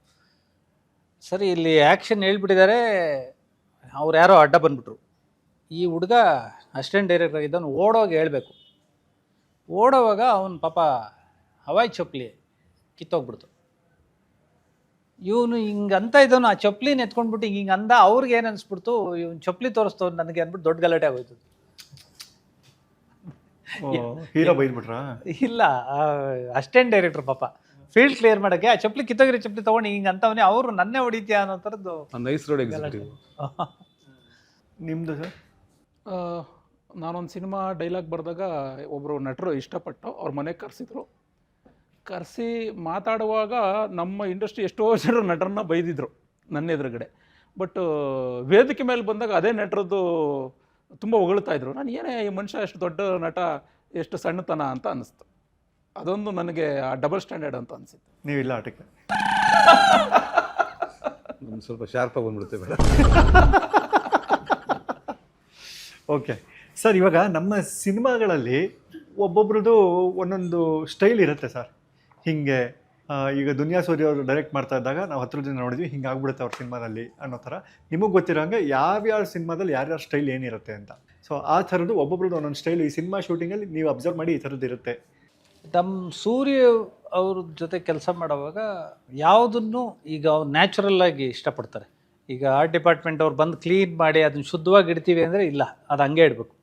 ಸರಿ ಇಲ್ಲಿ ಆ್ಯಕ್ಷನ್ ಹೇಳ್ಬಿಟ್ಟಿದ್ದಾರೆ ಅವ್ರು ಯಾರೋ ಅಡ್ಡ ಬಂದ್ಬಿಟ್ರು. ಈ ಹುಡುಗ ಅಸಿಸ್ಟೆಂಟ್ ಡೈರೆಕ್ಟರ್ ಆಗಿದ್ದವನು ಓಡೋಗಿ ಹೇಳಬೇಕು. ಓಡೋವಾಗ ಅವನ ಪಾಪ ಹವಾಯಿ ಚಪ್ಪಲಿ ಕಿತ್ತೋಗ್ಬಿಡ್ತು. ಇವನು ಹಿಂಗೆ ಅಂತ ಇದ್ದವನು ಆ ಚಪ್ಪಲಿನ ಎತ್ಕೊಂಡ್ಬಿಟ್ಟು ಹಿಂಗೆ ಅಂದ ಅವ್ರಿಗೆ ಏನು ಅನ್ಸ್ಬಿಡ್ತು? ಇವನು ಚಪ್ಪಲಿ ತೋರಿಸ್ತವ್ ನನಗೆ ಅಂದ್ಬಿಟ್ಟು ದೊಡ್ಡ ಗಲಾಟೆ ಆಗೋಯ್ತು. ಹೀರೋ ಬೈದ್ಬಿಟ್ರ? ಇಲ್ಲ ಅಸಿಸ್ಟೆಂಟ್ ಡೈರೆಕ್ಟರ್ ಪಾಪ. ಫೀಲ್ಡ್ ಕ್ಲಿಯರ್ ಮಾಡಕ್ಕೆ ಆ ಚಪ್ಪಲಿ ಕಿತ್ತೋಗಿರೋ ಚಪ್ಪಲಿ ತಗೊಂಡು ಹಿಂಗೆ ಅಂತವನೇ ಅವರು ನನ್ನೇ ಹೊಡಿತೀಯ? ಅನ್ನೋ ಥರದ್ದು ನೈಸ್ ರೋಡ್ ಎಕ್ಸಿಕ್ಯೂಟಿವ್ ನಿಮ್ಮದು ಸರ್? ಆ, ನಾನೊಂದು ಸಿನಿಮಾ ಡೈಲಾಗ್ ಬರೆದಾಗ ಒಬ್ಬರು ನಟರು ಇಷ್ಟಪಟ್ಟು ಅವ್ರ ಮನೆಗೆ ಕರೆಸಿದ್ರು. ಕರೆಸಿ ಮಾತಾಡುವಾಗ ನಮ್ಮ ಇಂಡಸ್ಟ್ರಿ ಎಷ್ಟೋ ಜನರು ನಟರನ್ನ ಬೈದಿದ್ರು ನನ್ನ ಎದುರುಗಡೆ. ಬಟ್ ವೇದಿಕೆ ಮೇಲೆ ಬಂದಾಗ ಅದೇ ನಟರದ್ದು ತುಂಬ ಹೊಗಳ್ತಾ ಇದ್ರು. ನಾನು ಏನೇ ಈ ಮನುಷ್ಯ ಎಷ್ಟು ದೊಡ್ಡ ನಟ ಎಷ್ಟು ಸಣ್ಣತನ ಅಂತ ಅನ್ನಿಸ್ತು ಅದೊಂದು ನನಗೆ ಆ ಡಬಲ್ ಸ್ಟ್ಯಾಂಡರ್ಡ್ ಅಂತ ಅನಿಸಿತ್ತು. ನೀವಿಲ್ಲ ಆಟಕ್ಕೆ ಸ್ವಲ್ಪ ಶಾರ್ಪ್ ಬಂದ್ಬಿಡುತ್ತೆ ಬೇಡ. ಓಕೆ. ಸರ್ ಇವಾಗ ನಮ್ಮ ಸಿನಿಮಾಗಳಲ್ಲಿ ಒಬ್ಬೊಬ್ರದ್ದು ಒಂದೊಂದು ಸ್ಟೈಲ್ ಇರುತ್ತೆ ಸರ್. ಹೀಗೆ ಆ, ಈಗ ದುನಿಯಾ ಸೂರ್ಯ ಅವರು ಡೈರೆಕ್ಟ್ ಮಾಡ್ತಾ ಇದ್ದಾಗ ನಾವು ಹತ್ರ ಜನ ನೋಡಿದ್ವಿ ಹಿಂಗೆ ಆಗ್ಬಿಡುತ್ತೆ ಅವ್ರ ಸಿನಿಮಾದಲ್ಲಿ ಅನ್ನೋ ಥರ. ನಿಮಗೆ ಗೊತ್ತಿರೋಂಗೆ ಯಾವ್ಯಾವ ಸಿನಿಮಾದಲ್ಲಿ ಯಾರ್ಯಾರ ಸ್ಟೈಲ್ ಏನಿರುತ್ತೆ ಅಂತ. ಸೊ ಆ ಥರದ್ದು ಒಬ್ಬೊಬ್ರದ್ದು ಒಂದೊಂದು ಸ್ಟೈಲ್ ಈ ಸಿನಿಮಾ ಶೂಟಿಂಗಲ್ಲಿ ನೀವು ಅಬ್ಸರ್ವ್ ಮಾಡಿ ಈ ಥರದ್ದು ಇರುತ್ತೆ. ನಮ್ಮ ಸೂರ್ಯ ಅವ್ರ ಜೊತೆ ಕೆಲಸ ಮಾಡುವಾಗ ಯಾವುದನ್ನು ಈಗ ಅವ್ರು ನ್ಯಾಚುರಲ್ ಆಗಿ ಇಷ್ಟಪಡ್ತಾರೆ. ಈಗ ಆರ್ಟ್ ಡಿಪಾರ್ಟ್ಮೆಂಟ್ ಅವ್ರು ಬಂದು ಕ್ಲೀನ್ ಮಾಡಿ ಅದನ್ನ ಶುದ್ಧವಾಗಿ ಇಡ್ತೀವಿ ಅಂದರೆ ಇಲ್ಲ, ಅದು ಹಂಗೆ ಇಡಬೇಕು.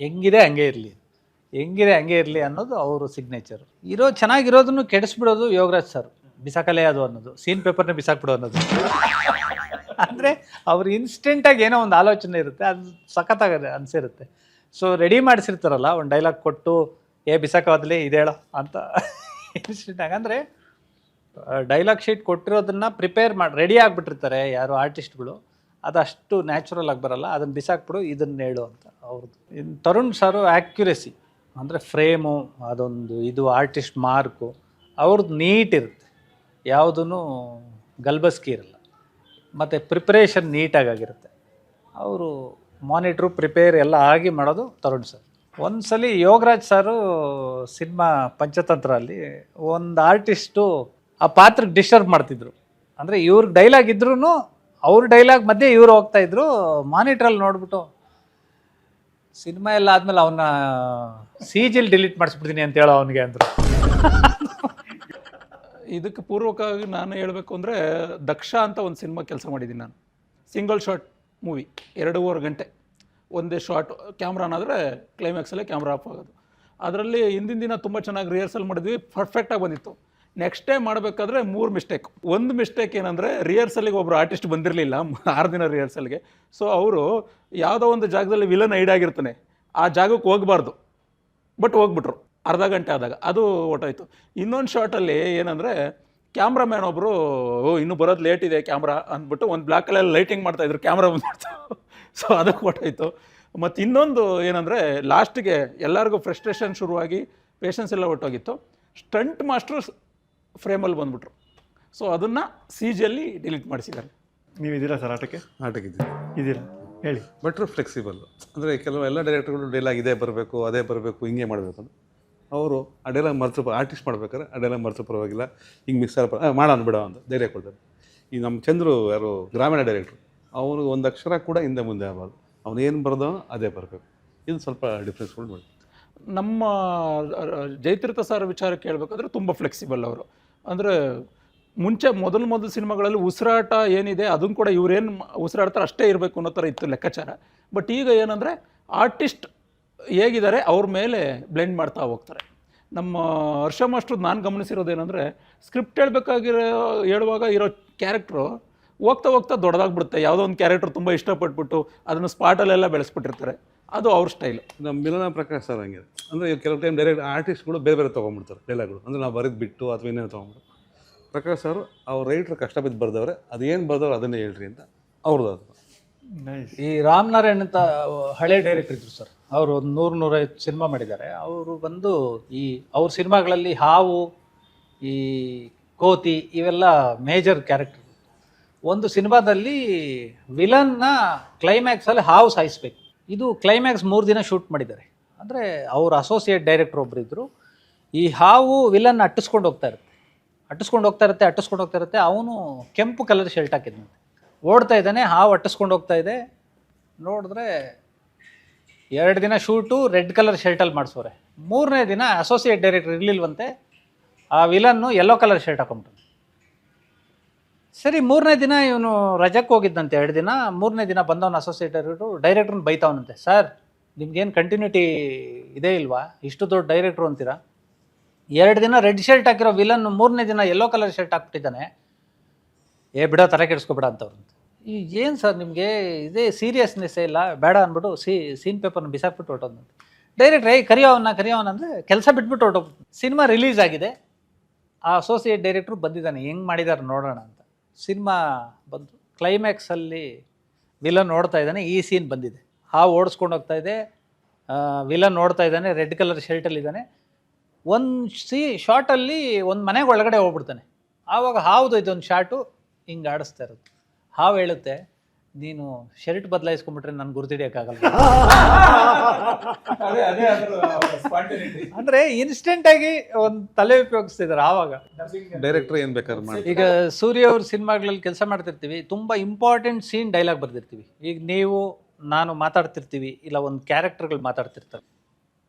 ಹೆಂಗಿದೆ ಹಂಗೆ ಇರಲಿ. ಹೆಂಗಿದೆ ಹಂಗೆ ಇರಲಿ ಅನ್ನೋದು ಅವರು ಸಿಗ್ನೇಚರ್ ಇರೋ ಚೆನ್ನಾಗಿರೋದನ್ನು ಕೆಡಿಸ್ಬಿಡೋದು ಯೋಗರಾಜ್ ಸರ್ ಬಿಸಾಕಲೇ ಅದು ಅನ್ನೋದು. ಸೀನ್ ಪೇಪರ್ನ ಬಿಸಾಕ್ಬಿಡೋ ಅನ್ನೋದು. ಅಂದರೆ ಅವ್ರು ಇನ್ಸ್ಟೆಂಟಾಗಿ ಏನೋ ಒಂದು ಆಲೋಚನೆ ಇರುತ್ತೆ, ಅದು ಸಖತ್ತಾಗದೆ ಅನಿಸಿರುತ್ತೆ. ಸೊ ರೆಡಿ ಮಾಡಿಸಿರ್ತಾರಲ್ಲ, ಒಂದು ಡೈಲಾಗ್ ಕೊಟ್ಟು ಏ ಬಿಸಾಕೋದ್ಲಿ ಇದೇಳೋ ಅಂತ ಇನ್ಸ್ಟೆಂಟಾಗಿ ಅಂದರೆ ಡೈಲಾಗ್ ಶೀಟ್ ಕೊಟ್ಟಿರೋದನ್ನ ಪ್ರಿಪೇರ್ ಮಾಡಿ ರೆಡಿ ಆಗಿಬಿಟ್ಟಿರ್ತಾರೆ ಯಾರು ಆರ್ಟಿಸ್ಟ್ಗಳು ಅದಷ್ಟು ನ್ಯಾಚುರಲ್ ಆಗಿ ಬರಲ್ಲ. ಅದನ್ನು ಬಿಸಾಕ್ಬಿಡು ಇದನ್ನು ಹೇಳು ಅಂತ ಅವ್ರದ್ದು ಇನ್ನು ತರುಣ್ ಸರು ಆ್ಯಕ್ಯುರೆಸಿ ಅಂದರೆ ಫ್ರೇಮು ಅದೊಂದು ಇದು ಆರ್ಟಿಸ್ಟ್ ಮಾರ್ಕು ಅವ್ರದ್ದು ನೀಟ್ ಇರುತ್ತೆ. ಯಾವುದೂ ಗಲ್ಬಸ್ಕಿ ಇರಲ್ಲ. ಮತ್ತು ಪ್ರಿಪ್ರೇಷನ್ ನೀಟಾಗಿರುತ್ತೆ ಅವರು ಮಾನಿಟ್ರು ಪ್ರಿಪೇರ್ ಎಲ್ಲ ಆಗಿ ಮಾಡೋದು ತರುಣ್ ಸರ್ ಒಂದ್ಸಲಿ ಯೋಗರಾಜ್ ಸಾರು ಸಿನಿಮಾ ಪಂಚತಂತ್ರ ಅಲ್ಲಿ ಒಂದು ಆರ್ಟಿಸ್ಟು ಆ ಪಾತ್ರಕ್ಕೆ ಡಿಸ್ಟರ್ಬ್ ಮಾಡ್ತಿದ್ರು. ಅಂದರೆ ಇವ್ರ ಡೈಲಾಗ್ ಇದ್ರೂ ಅವ್ರ ಡೈಲಾಗ್ ಮಧ್ಯೆ ಇವ್ರು ಹೋಗ್ತಾ ಇದ್ರು ಮಾನಿಟ್ರಲ್ಲಿ ನೋಡ್ಬಿಟ್ಟು ಸಿನಿಮಾ ಎಲ್ಲ ಆದ್ಮೇಲೆ ಅವನ್ನ ಸಿ ಜಿಲ್ ಡಿಲೀಟ್ ಮಾಡಿಸ್ಬಿಡ್ತೀನಿ ಅಂತ ಹೇಳೋ ಅವನಿಗೆ ಅಂದರು. ಇದಕ್ಕೆ ಪೂರ್ವಕವಾಗಿ ನಾನು ಹೇಳಬೇಕು ಅಂದರೆ ದಕ್ಷ ಅಂತ ಒಂದು ಸಿನಿಮಾ ಕೆಲಸ ಮಾಡಿದ್ದೀನಿ ನಾನು. ಸಿಂಗಲ್ ಶಾಟ್ ಮೂವಿ ಎರಡೂವರೆ ಗಂಟೆ. ಒಂದೇ ಶಾಟ್ ಕ್ಯಾಮ್ರಾನಾದರೆ ಕ್ಲೈಮ್ಯಾಕ್ಸಲ್ಲೇ ಕ್ಯಾಮ್ರಾ ಆಫ್ ಆಗೋದು. ಅದರಲ್ಲಿ ಹಿಂದಿನ ದಿನ ತುಂಬ ಚೆನ್ನಾಗಿ ರಿಹರ್ಸಲ್ ಮಾಡಿದ್ವಿ ಪರ್ಫೆಕ್ಟಾಗಿ ಬಂದಿತ್ತು. ನೆಕ್ಸ್ಟ್ ಟೈಮ್ ಮಾಡಬೇಕಾದ್ರೆ ಮೂರು ಮಿಸ್ಟೇಕ್ ಒಂದು ಮಿಸ್ಟೇಕ್ ಏನಂದರೆ ರಿಹರ್ಸಲ್ಗೆ ಒಬ್ಬರು ಆರ್ಟಿಸ್ಟ್ ಬಂದಿರಲಿಲ್ಲ, ಆರು ದಿನ ರಿಹರ್ಸಲ್ಗೆ ಸೊ ಅವರು ಯಾವುದೋ ಒಂದು ಜಾಗದಲ್ಲಿ ವಿಲನ್ ಐಡ್ ಆಗಿರ್ತಾನೆ, ಆ ಜಾಗಕ್ಕೆ ಹೋಗಬಾರ್ದು. ಬಟ್ ಹೋಗ್ಬಿಟ್ರು, ಅರ್ಧ ಗಂಟೆ ಆದಾಗ. ಅದು ಹೊಟ್ಟೋಯ್ತು ಇನ್ನೊಂದು ಶಾರ್ಟಲ್ಲಿ ಏನಂದರೆ ಕ್ಯಾಮ್ರಾಮ್ಯಾನ್ ಒಬ್ಬರು ಇನ್ನೂ ಬರೋದು ಲೇಟ್ ಇದೆ ಕ್ಯಾಮ್ರಾ ಅಂದ್ಬಿಟ್ಟು ಒಂದು ಬ್ಲ್ಯಾಕ್ ಕಲರ್ ಲೈಟಿಂಗ್ ಮಾಡ್ತಾಯಿದ್ರು ಕ್ಯಾಮ್ರಾ ಬಂದ್ಬಿಡ್ತು. ಸೊ ಅದಕ್ಕೆ ಹೊಟ್ಟೋಯ್ತು ಮತ್ತು ಇನ್ನೊಂದು ಏನಂದರೆ ಲಾಸ್ಟಿಗೆ ಎಲ್ಲರಿಗೂ ಫ್ರಸ್ಟ್ರೇಷನ್ ಶುರುವಾಗಿ ಪೇಷನ್ಸ್ ಎಲ್ಲ ಹೊಟ್ಟೋಗಿತ್ತು ಸ್ಟಂಟ್ ಮಾಸ್ಟ್ರು ಫ್ರೇಮಲ್ಲಿ ಬಂದ್ಬಿಟ್ರು. ಸೊ ಅದನ್ನು ಸಿ ಜಿಯಲ್ಲಿ ಡಿಲೀಟ್ ಮಾಡಿಸಿದ್ದಾರೆ. ನೀವು ಇದ್ದೀರಾ ಸರ್ ಆಟಕ್ಕೆ? ಆಟಕ್ಕಿದ್ದೀವಿ. ಇದ್ದೀರಾ? ಹೇಳಿ. ಬಟ್ರು ಫ್ಲೆಕ್ಸಿಬಲ್ ಅಂದರೆ ಕೆಲವು ಎಲ್ಲ ಡೈರೆಕ್ಟರ್ಗಳು ಡೈಲಾಗ್ ಇದೇ ಬರಬೇಕು ಅದೇ ಬರಬೇಕು ಹಿಂಗೆ ಮಾಡಬೇಕು ಅಂತ. ಅವರು ಆ ಡೈಲಾಗ್ ಮರ್ತು ಆರ್ಟಿಸ್ಟ್ ಮಾಡ್ಬೇಕಾದ್ರೆ ಆ ಡೈಲಾಗ್ ಮರ್ತು ಪರವಾಗಿಲ್ಲ ಹಿಂಗೆ ಮಿಕ್ಸರ್ ಮಾಡೋಣ ಬಿಡೋ ಅಂತ ಧೈರ್ಯ ಕೊಡ್ತಾರೆ. ಈ ನಮ್ಮ ಚಂದ್ರು ಯಾರು ಗ್ರಾಮೀಣ ಡೈರೆಕ್ಟ್ರು ಅವನು ಒಂದು ಅಕ್ಷರ ಕೂಡ ಹಿಂದೆ ಮುಂದೆ ಆಗಬಾರ್ದು. ಅವನು ಏನು ಬರ್ದೋ ಅದೇ ಬರಬೇಕು. ಇದು ಸ್ವಲ್ಪ ಡಿಫ್ರೆನ್ಸ್ಗಳು ನೋಡಿ ನಮ್ಮ ಜಯತೀರ್ಥ ಸರ್ ವಿಚಾರ ಕೇಳಬೇಕಾದ್ರೆ ತುಂಬ ಫ್ಲೆಕ್ಸಿಬಲ್ ಅವರು. ಅಂದರೆ ಮುಂಚೆ ಮೊದಲು ಮೊದಲು ಸಿನಿಮಾಗಳಲ್ಲಿ ಉಸಿರಾಟ ಏನಿದೆ ಅದನ್ನು ಕೂಡ ಇವ್ರೇನು ಉಸಿರಾಡ್ತಾರೆ ಅಷ್ಟೇ ಇರಬೇಕು ಅನ್ನೋ ಥರ ಇತ್ತು ಲೆಕ್ಕಾಚಾರ. ಬಟ್ ಈಗ ಏನಂದರೆ ಆರ್ಟಿಸ್ಟ್ ಹೇಗಿದ್ದಾರೆ ಅವ್ರ ಮೇಲೆ ಬ್ಲೆಂಡ್ ಮಾಡ್ತಾ ಹೋಗ್ತಾರೆ. ನಮ್ಮ ಹರ್ಷ ಮಾಸ್ಟ್ರದ್ದು ನಾನು ಗಮನಿಸಿರೋದೇನೆಂದರೆ ಸ್ಕ್ರಿಪ್ಟ್ ಹೇಳಬೇಕಾಗಿರೋ, ಹೇಳುವಾಗ ಇರೋ ಕ್ಯಾರೆಕ್ಟ್ರು ಹೋಗ್ತಾ ಹೋಗ್ತಾ ದೊಡ್ಡದಾಗ್ಬಿಡುತ್ತೆ. ಯಾವುದೋ ಒಂದು ಕ್ಯಾರೆಕ್ಟರ್ ತುಂಬ ಇಷ್ಟಪಟ್ಬಿಟ್ಟು ಅದನ್ನು ಸ್ಪಾಟಲ್ಲೆಲ್ಲ ಬೆಳೆಸ್ಬಿಟ್ಟಿರ್ತಾರೆ. ಅದು ಅವ್ರ ಸ್ಟೈಲ್ ನಮ್ಮ ಮಿಲನ ಪ್ರಕಾಶ್ ಸರ್ ಹಂಗೆ. ಅಂದರೆ ಕೆಲವು ಟೈಮ್ ಡೈರೆಕ್ಟ್ ಆರ್ಟಿಸ್ಟ್ಗಳು ಬೇರೆ ಬೇರೆ ತೊಗೊಂಡ್ಬಿಡ್ತಾರೆ ಡೈಲಾಗ್ಗಳು ಅಂದರೆ ನಾವು ಬರೆದು ಬಿಟ್ಟು ಅಥವಾ ಇನ್ನೇನು ತೊಗೊಂಡ್ಬಿಟ್ಟು. ಪ್ರಕಾಶ್ ಸರ್ ಅವ್ರ ರೈಟ್ರ್ ಕಷ್ಟ ಬಿದ್ದು ಬರ್ದವ್ರೆ. ಅದೇನು ಬರೆದವ್ರು ಅದನ್ನೇ ಹೇಳ್ರಿ ಅಂತ ಅವ್ರದ್ದು ಅದು ನೈಸ್ ಈ ರಾಮನಾರಾಯಣ್ ಅಂತ ಹಳೆ ಡೈರೆಕ್ಟರ್ ಇದ್ರು ಸರ್. ಅವರು ಒಂದು ನೂರು ನೂರೈವತ್ತು ಸಿನಿಮಾ ಮಾಡಿದ್ದಾರೆ. ಅವರು ಬಂದು ಈ ಅವ್ರ ಸಿನಿಮಾಗಳಲ್ಲಿ ಹಾವು ಈ ಕೋತಿ ಇವೆಲ್ಲ ಮೇಜರ್ ಕ್ಯಾರೆಕ್ಟರ್ ಒಂದು ಸಿನಿಮಾದಲ್ಲಿ ವಿಲನ್ನ ಕ್ಲೈಮ್ಯಾಕ್ಸಲ್ಲಿ ಹಾವು ಸಾಯಿಸ್ಬೇಕು. ಇದು ಕ್ಲೈಮ್ಯಾಕ್ಸ್ ಮೂರು ದಿನ ಶೂಟ್ ಮಾಡಿದ್ದಾರೆ. ಅಂದರೆ ಅವ್ರ ಅಸೋಸಿಯೇಟ್ ಡೈರೆಕ್ಟರ್ ಒಬ್ರು ಇದ್ರು ಈ ಹಾವು ವಿಲನ್ ಅಟ್ಟಿಸ್ಕೊಂಡು ಹೋಗ್ತಾ ಇರುತ್ತೆ. ಅಟ್ಟಿಸ್ಕೊಂಡು ಹೋಗ್ತಾ ಇರುತ್ತೆ, ಅಟ್ಟಿಸ್ಕೊಂಡು ಹೋಗ್ತಾ ಇರುತ್ತೆ. ಅವನು ಕೆಂಪು ಕಲರ್ ಶರ್ಟ್ ಹಾಕಿದ್ನಂತೆ ಓಡ್ತಾ ಇದ್ದಾನೆ, ಹಾವು ಅಟ್ಟಿಸ್ಕೊಂಡು ಹೋಗ್ತಾ ಇದೆ. ನೋಡಿದ್ರೆ ಎರಡು ದಿನ ಶೂಟು ರೆಡ್ ಕಲರ್ ಶರ್ಟಲ್ಲಿ ಮಾಡಿಸೋರೆ. ಮೂರನೇ ದಿನ ಅಸೋಸಿಯೇಟ್ ಡೈರೆಕ್ಟರ್ ಇರಲಿಲ್ವಂತೆ ಆ ವಿಲನ್ನು ಯೆಲ್ಲೋ ಕಲರ್ ಶರ್ಟ್ ಹಾಕೊಂಬಿಟ್ಟು ಸರಿ, ಮೂರನೇ ದಿನ ಇವನು ರಜಕ್ಕೆ ಹೋಗಿದ್ದಂತೆ, ಎರಡು ದಿನ. ಮೂರನೇ ದಿನ ಬಂದವನು ಅಸೋಸಿಯೇಟ್ ಡೈರೆಕ್ಟ್ರು ಡೈರೆಕ್ಟ್ರನ್ನ ಬೈತಾವನಂತೆ. ಸರ್, ನಿಮ್ಗೇನು ಕಂಟಿನ್ಯೂಟಿ ಇದೇ ಇಲ್ವಾ? ಇಷ್ಟು ದೊಡ್ಡ ಡೈರೆಕ್ಟ್ರು ಅಂತೀರಾ? ಎರಡು ದಿನ ರೆಡ್ ಶರ್ಟ್ ಹಾಕಿರೋ ವಿಲನ್ ಮೂರನೇ ದಿನ ಯೆಲ್ಲೋ ಕಲರ್ ಶರ್ಟ್ ಹಾಕ್ಬಿಟ್ಟಿದ್ದಾನೆ. ಏ, ಬಿಡ, ತಲೆ ಕೆಡಿಸ್ಕೊಬೇಡ ಅಂತವ್ರು ಈ ಏನು ಸರ್ ನಿಮಗೆ? ಇದೇ ಸೀರಿಯಸ್ನೆಸ್ಸೇ ಇಲ್ಲ, ಬೇಡ ಅಂದ್ಬಿಟ್ಟು ಸಿ ಸೀನ್ ಪೇಪರ್ನ ಬಿಸಾಕ್ಬಿಟ್ಟು ಹೊರಟೋದಂತೆ ಡೈರೆಕ್ಟ್ ರೈ ಕರಿಯೋವನ್ನ ಕರಿಯೋವನ ಅಂದರೆ ಕೆಲಸ ಬಿಟ್ಬಿಟ್ಟು ಹೊರಟೋಗ್ಬಿಟ್ಟು ಸಿನಿಮಾ ರಿಲೀಸ್ ಆಗಿದೆ. ಆ ಅಸೋಸಿಯೇಟ್ ಡೈರೆಕ್ಟ್ರು ಬಂದಿದ್ದಾನೆ, ಹೆಂಗೆ ಮಾಡಿದ್ದಾರೆ ನೋಡೋಣ ಅಂತ. ಸಿನಿಮಾ ಬಂತು ಕ್ಲೈಮ್ಯಾಕ್ಸಲ್ಲಿ ವಿಲನ್ ನೋಡ್ತಾ ಇದ್ದಾನೆ, ಈ ಸೀನ್ ಬಂದಿದೆ. ಹಾವು ಓಡಿಸ್ಕೊಂಡು ಹೋಗ್ತಾ ಇದೆ ವಿಲನ್ ನೋಡ್ತಾ ಇದ್ದಾನೆ ರೆಡ್ ಕಲರ್ ಶರ್ಟಲ್ಲಿದ್ದಾನೆ ಒಂದು ಸೀ ಶಾರ್ಟಲ್ಲಿ ಒಂದು ಮನೆಗೆ ಒಳಗಡೆ ಹೋಗ್ಬಿಡ್ತಾನೆ. ಆವಾಗ ಹಾವ್ದು ಇದೊಂದು ಶಾರ್ಟು ಹಿಂಗೆ ಆಡಿಸ್ತಾ ಇರೋದು ಹಾವು ಹೇಳುತ್ತೆ ನೀನು ಶರ್ಟ್ ಬದಲಾಯಿಸ್ಕೊಂಡ್ಬಿಟ್ರೆ ನಾನು ಗುರುತಿಡಿಯೋಕ್ಕಾಗಲ್ಲ <laughs> ಅದೇ ಅದೇ ಸ್ಪಾಂಟೇನಿಟಿ ಅಂದ್ರೆ ಇನ್ಸ್ಟೆಂಟ್ ಆಗಿ ಒಂದು ತಲೆ ಉಪಯೋಗಿಸ್ತಿದ್ದಾರೆ ಆವಾಗ. ಡೈರೆಕ್ಟರ್ ಏನು ಬೇಕಾದ್ರೆ ಮಾಡಿ ಈಗ ಸೂರ್ಯ ಅವ್ರ ಸಿನಿಮಾಗಳಲ್ಲಿ ಕೆಲಸ ಮಾಡ್ತಿರ್ತೀವಿ ತುಂಬಾ ಇಂಪಾರ್ಟೆಂಟ್ ಸೀನ್ ಡೈಲಾಗ್ ಬರ್ದಿರ್ತೀವಿ. ಈಗ ನೀವು ನಾನು ಮಾತಾಡ್ತಿರ್ತೀವಿ ಇಲ್ಲ ಒಂದು ಕ್ಯಾರೆಕ್ಟರ್ಗಳು ಮಾತಾಡ್ತಿರ್ತಾರೆ.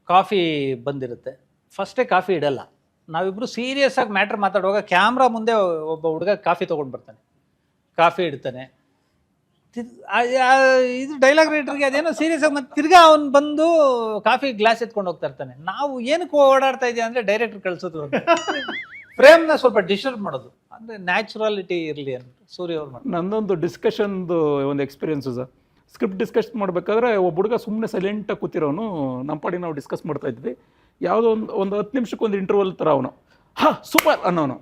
ಕಾಫಿ ಬಂದಿರುತ್ತೆ. ಫಸ್ಟೇ ಕಾಫಿ ಇಡಲ್ಲ. ನಾವಿಬ್ರು ಸೀರಿಯಸ್ ಆಗಿ ಮ್ಯಾಟ್ರ್ ಮಾತಾಡುವಾಗ ಕ್ಯಾಮ್ರಾ ಮುಂದೆ ಒಬ್ಬ ಹುಡುಗ ಕಾಫಿ ತೊಗೊಂಡು ಬರ್ತಾನೆ. ಕಾಫಿ ಇಡ್ತಾನೆ. ಇದು ಡೈಲಾಗ್ ರೈಟರ್ಗೆ ಅದೇನೋ ಸೀರಿಯಸ್ ಆಗಿ ಮತ್ತೆ ತಿರ್ಗಾ ಅವ್ನು ಬಂದು ಕಾಫಿ ಗ್ಲಾಸ್ ಎತ್ಕೊಂಡು ಹೋಗ್ತಾ ಇರ್ತಾನೆ. ನಾವು ಏನಕ್ಕೆ ಓಡಾಡ್ತಾ ಇದೀವಿ ಅಂದರೆ ಡೈರೆಕ್ಟರ್ ಕಳ್ಸೋದು ಫ್ರೇಮ್ನ ಸ್ವಲ್ಪ ಡಿಸ್ಟರ್ಬ್ ಮಾಡೋದು. ಅಂದರೆ ನ್ಯಾಚುರಾಲಿಟಿ ಇರಲಿ ಅಂತ. ಸೂರ್ಯ ಅವ್ರು ನಂದೊಂದು ಡಿಸ್ಕಷನ್ದು ಒಂದು ಎಕ್ಸ್ಪೀರಿಯನ್ಸು ಸರ್. ಸ್ಕ್ರಿಪ್ಟ್ ಡಿಸ್ಕಸ್ ಮಾಡಬೇಕಾದ್ರೆ ಒಬ್ಬ ಹುಡುಗ ಸುಮ್ಮನೆ ಸೈಲೆಂಟಾಗಿ ಕೂತಿರೋನು. ನಮ್ಮ ಪಾಡಿ ನಾವು ಡಿಸ್ಕಸ್ ಮಾಡ್ತಾ ಇದ್ವಿ. ಯಾವುದೋ ಒಂದು ಒಂದು ಹತ್ತು ನಿಮಿಷಕ್ಕೆ ಒಂದು ಇಂಟರ್ವಲ್ ಥರ ಅವನು. ಹಾ ಸೂಪರ್ ಅನ್ನೋನು.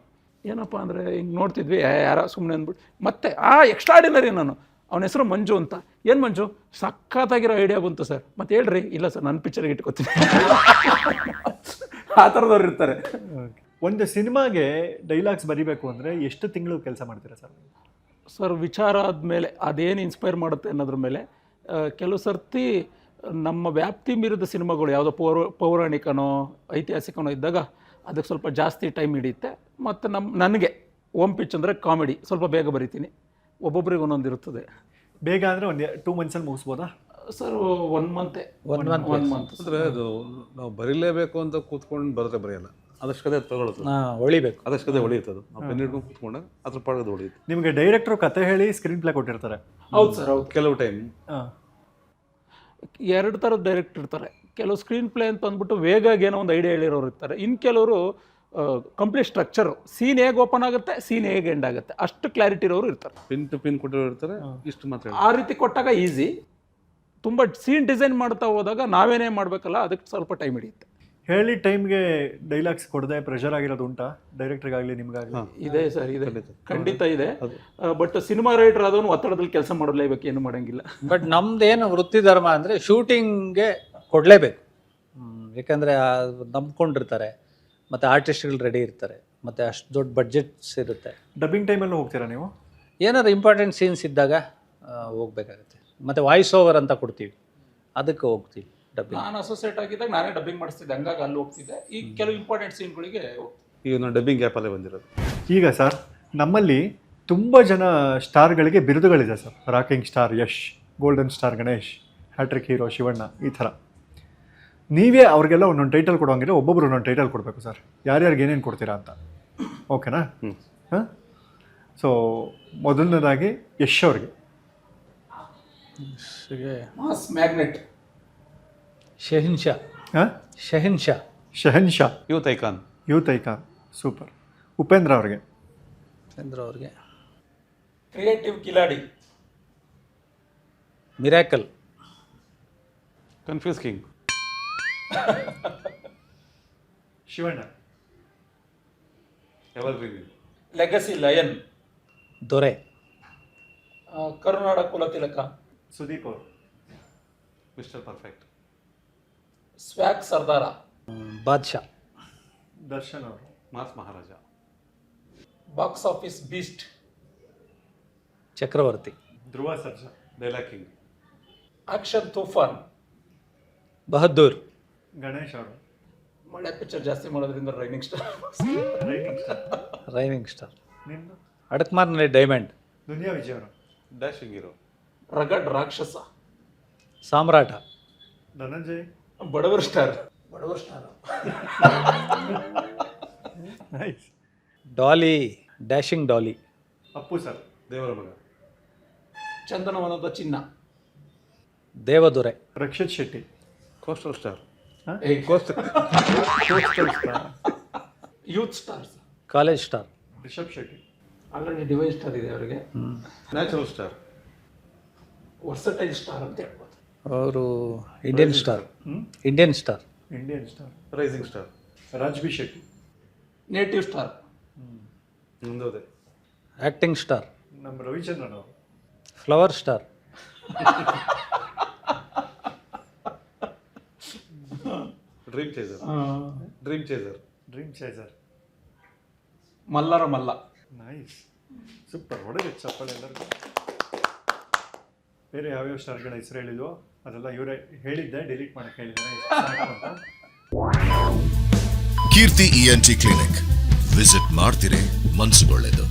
ಏನಪ್ಪ ಅಂದರೆ ಹಿಂಗೆ ನೋಡ್ತಿದ್ವಿ. ಯಾರೋ ಸುಮ್ಮನೆ ಅಂದ್ಬಿಟ್ಟು ಮತ್ತೆ ಆ ಎಕ್ಸ್ಟ್ರಾಡಿನರಿ ನಾನು ಅವನ ಹೆಸರು ಮಂಜು ಅಂತ. ಏನು ಮಂಜು? ಸಖತ್ತಾಗಿರೋ ಐಡಿಯಾ ಬಂತು ಸರ್ ಮತ್ತೆ ಹೇಳ್ರಿ. ಇಲ್ಲ ಸರ್ ನನ್ನ ಪಿಕ್ಚರ್ಗೆ ಇಟ್ಕೋತೀನಿ. ಆ ಥರದವ್ರು ಇರ್ತಾರೆ. ಒಂದು ಸಿನಿಮಾಗೆ ಡೈಲಾಗ್ಸ್ ಬರಿಬೇಕು ಅಂದರೆ ಎಷ್ಟು ತಿಂಗಳು ಕೆಲಸ ಮಾಡ್ತೀರಾ ಸರ್ ಸರ್ ವಿಚಾರ ಆದಮೇಲೆ ಅದೇನು ಇನ್ಸ್ಪೈರ್ ಮಾಡುತ್ತೆ ಅನ್ನೋದ್ರ ಮೇಲೆ ಕೆಲವು ಸರ್ತಿ ನಮ್ಮ ವ್ಯಾಪ್ತಿ ಮೀರಿದ ಸಿನಿಮಾಗಳು ಯಾವುದೋ ಪೌರ ಪೌರಾಣಿಕನೋ ಐತಿಹಾಸಿಕನೋ ಇದ್ದಾಗ ಅದಕ್ಕೆ ಸ್ವಲ್ಪ ಜಾಸ್ತಿ ಟೈಮ್ ಹಿಡಿಯುತ್ತೆ. ಮತ್ತು ನಮ್ಮ ನನಗೆ ಓಮ್ ಪಿಚ್ ಅಂದರೆ ಕಾಮಿಡಿ ಸ್ವಲ್ಪ ಬೇಗ ಬರಿತೀನಿ. ಒಬ್ಬೊಬ್ರಿಗೆ ಒಂದೊಂದು ಇರುತ್ತದೆ. ಬೇಗ ಅಂದರೆ ಒಂದು ಟೂ ಮಂತ್ಸಲ್ಲಿ ಮುಗಿಸ್ಬೋದಾ? ಸರ್ ಒನ್ ಮಂತೆ ಒನ್ ಮಂತ್ ಒನ್ ಮಂತ್ ಅಂದರೆ ಅದು ನಾವು ಬರೀಲೇಬೇಕು ಅಂತ ಕೂತ್ಕೊಂಡು ಬರೆದ್ರೆ ಬರೆಯಲ್ಲ. ಅದಷ್ಟು ಕದೆ ತಗೊಳುತ್ತೆ ಹಾಂ ಹೊಳಿಬೇಕು ಅದಷ್ಟು ಕದೆ ಹೊಳಿಯುತ್ತೆ ಅದು. ನಾವು ಪೆನ್ ಹಿಡ್ಕೊಂಡು ಕೂತ್ಕೊಂಡಾಗ ಅದ್ರ ಪಾಡೋದು ಹೊಳಿಯುತ್ತೆ ನಿಮಗೆ ಡೈರೆಕ್ಟ್ರು ಕತೆ ಹೇಳಿ ಸ್ಕ್ರೀನ್ ಪ್ಲೇ ಕೊಟ್ಟಿರ್ತಾರೆ. ಹೌದು ಸರ್ ಹೌದು. ಕೆಲವು ಟೈಮ್ ಹಾಂ. ಎರಡು ಥರದ ಡೈರೆಕ್ಟ್ ಇರ್ತಾರೆ. ಕೆಲವು ಸ್ಕ್ರೀನ್ ಪ್ಲೇ ಅಂತ ಅಂದ್ಬಿಟ್ಟು ವೇಗಾಗಿ ಏನೋ ಒಂದು ಐಡಿಯಾ ಹೇಳಿರೋರು ಇರ್ತಾರೆ. ಇನ್ನು ಕೆಲವರು ಕಂಪ್ಲೀಟ್ ಸ್ಟ್ರಕ್ಚರು ಸೀನ್ ಹೇಗೆ ಓಪನ್ ಆಗುತ್ತೆ ಸೀನ್ ಹೇಗೆ ಎಂಡ್ ಆಗುತ್ತೆ. ಅಷ್ಟು ಕ್ಲಾರಿಟಿ ಇರೋರು ಇರ್ತಾರೆ. ಪಿನ್ ಟು ಪಿನ್ ಕೊಟ್ಟಿರೋ ಇರ್ತಾರೆ ಇಷ್ಟು ಮಾತ್ರ ಆ ರೀತಿ ಕೊಟ್ಟಾಗ ಈಸಿ ತುಂಬ ಸೀನ್ ಡಿಸೈನ್ ಮಾಡ್ತಾ ಹೋದಾಗ ನಾವೇನೇ ಮಾಡಬೇಕಲ್ಲ ಅದಕ್ಕೆ ಸ್ವಲ್ಪ ಟೈಮ್ ಹಿಡಿಯುತ್ತೆ. ಹೇಳಿ ಟೈಮ್ಗೆ ಡೈಲಾಗ್ಸ್ ಕೊಡದೆ ಪ್ರೆಷರ್ ಆಗಿರೋದು ಉಂಟಾ? ಡೈರೆಕ್ಟ್ರಿಗಾಗಲಿ ನಿಮಗಾಗಲಿ ಇದೆ ಸರ್ ಇದೆ. ಖಂಡಿತ. ಇದೆ. ಬಟ್ ಸಿನಿಮಾ ರೈಟರ್ ಆದವನು ಒತ್ತಡದಲ್ಲಿ ಕೆಲಸ ಮಾಡಲೇಬೇಕು ಏನು ಮಾಡೋಂಗಿಲ್ಲ. ಬಟ್ ನಮ್ದೇನು ವೃತ್ತಿ ಧರ್ಮ ಅಂದರೆ ಶೂಟಿಂಗ್ಗೆ ಕೊಡಲೇಬೇಕು. ಯಾಕಂದರೆ ನಂಬ್ಕೊಂಡಿರ್ತಾರೆ ಮತ್ತು ಆರ್ಟಿಸ್ಟ್ಗಳು ರೆಡಿ ಇರ್ತಾರೆ. ಮತ್ತು ಅಷ್ಟು ದೊಡ್ಡ ಬಡ್ಜೆಟ್ಸ್ ಇರುತ್ತೆ. ಡಬ್ಬಿಂಗ್ ಟೈಮಲ್ಲೂ ಹೋಗ್ತೀರಾ ನೀವು? ಏನಾದ್ರು ಇಂಪಾರ್ಟೆಂಟ್ ಸೀನ್ಸ್ ಇದ್ದಾಗ ಹೋಗಬೇಕಾಗುತ್ತೆ. ಮತ್ತು ವಾಯ್ಸ್ ಓವರ್ ಅಂತ ಕೊಡ್ತೀವಿ. ಅದಕ್ಕೆ ಹೋಗ್ತೀವಿ ಡಬ್ಬಿಂಗ್ ನಾನು ಅಸೋಸಿಯೇಟ್ ಆಗಿದ್ದಾಗ ನಾನೇ ಡಬ್ಬಿಂಗ್ ಮಾಡಿಸ್ತಿದ್ದೆ. ಹಂಗಾಗಿ ಅಲ್ಲಿ ಹೋಗ್ತಿದ್ದೆ. ಈ ಕೆಲವು ಇಂಪಾರ್ಟೆಂಟ್ ಸೀನ್ಗಳಿಗೆ ಈಗ ನಾವು ಡಬ್ಬಿಂಗ್ ಆ್ಯಪಲ್ಲೇ ಬಂದಿರೋದು. ಈಗ ಸರ್ ನಮ್ಮಲ್ಲಿ ತುಂಬ ಜನ ಸ್ಟಾರ್ಗಳಿಗೆ ಬಿರುದುಗಳಿದೆ sir. Rocking star Yash golden star Ganesh hat trick hero Shivanna ಈ ಥರ. ನೀವೇ ಅವ್ರಿಗೆಲ್ಲ ಒಂದೊಂದು ಟೈಟಲ್ ಕೊಡೋಂಗಿಲ್ಲ ಒಬ್ಬೊಬ್ರು ಒಂದೊಂದು ಟೈಟಲ್ ಕೊಡಬೇಕು ಸರ್ ಯಾರ್ಯಾರಿಗೆ ಏನೇನು ಕೊಡ್ತೀರಾ ಅಂತ. ಓಕೆನಾ ಹಾಂ? ಸೊ ಮೊದಲನೇದಾಗಿ ಯಶ್ ಅವ್ರಿಗೆ. Mass magnet ಶಹಿನ್ Shah. ಹಾಂ? ಶಹಿನ್ Shah. ಶಹನ್ Shah. Youth icon. Youth icon. Super Upendra ಅವ್ರಿಗೆ. ಚಂದ್ರ ಅವ್ರಿಗೆ. Creative Kiladi. Miracle confuse king Shivanna evergreen legacy lion ದೊರೆ ಕರುನಾಡ ಕುಲ ತಿಲಕ ಸುದೀಪ್ ಅವರು ಮಿಸ್ಟರ್ ಪರ್ಫೆಕ್ಟ್ ಸ್ವ್ಯಾಗ್ ಸರ್ದಾರ ಹ್ಮ್, ಬಾದ್ಶಾ ದರ್ಶನ್ ಅವರು ಮಾಸ್ ಮಹಾರಾಜ ಬಾಕ್ಸ್ ಆಫೀಸ್ ಬೀಸ್ಟ್ ಚಕ್ರವರ್ತಿ Dhruva Sarja dialogue king action Toofan ಬಹದ್ದೂರ್ ಗಣೇಶ್ ಅವರು. ಮಳೆ ಪಿಕ್ಚರ್ ಜಾಸ್ತಿ ಮಾಡೋದ್ರಿಂದ raining star raining star raving star ನಿಮ್ಮದು ಅಡಕ್ಮಾರ್ನಲ್ಲಿ ಡೈಮಂಡ್ ದುನಿಯಾ ವಿಜಯ್ ಅವರು. ಡ್ಯಾಶಿಂಗ್ ಹೀರೋ ರಗಡ್ ರಾಕ್ಷಸ. ಸಾಮ್ರಾಟ. ಧನಂಜಯ್. ಬಡವರ್ ಸ್ಟಾರ್ ಬಡವರ್ star nice Dolly dashing Dolly. Appu sir. ದೇವರ ಮಗ. ಚಂದನವನದ ಚಿನ್ನ. ದೇವದೊರೆ. Rakshit Shetty. Coastal star youth star college star Rishab Shetty already device star ಇದೆ ಅವರಿಗೆ. ನ್ಯಾಚುರಲ್ ಸ್ಟಾರ್ ವರ್ಸಟೈಲ್ ಸ್ಟಾರ್ ಅಂತ ಹೇಳ್ಬೋದು. ಅವರು Indian star Indian star Indian star rising star Raj B Shetty native star ಮುಂದೋದೆ acting star ನಮ್ಮ ರವಿಚಂದ್ರನ್ ಅವರು. Flower star dream chaser dream chaser dream chaser ಮಲ್ಲರ ಮಲ್ಲ. Nice super ಹೊಡೆದು ಚಪ್ಪಲ್ ಎಲ್ಲರಿಗೂ? ಬೇರೆ ಯಾವ್ಯಾವ ಸ್ಟಾರ್ಗಳ ಹೆಸರು ಹೇಳಿದ್ವೋ ಅದೆಲ್ಲ ಇವರೇ ಹೇಳಿದ್ದೆ ಡಿಲೀಟ್ ಮಾಡಕ್ಕೆ ಹೇಳಿದ್ದಾರೆ. Keerthi E N ENT clinic. Visit ಮಾಡ್ತಿರೇ ಮನ್ಸುಗೊಳ್ಳೆದು.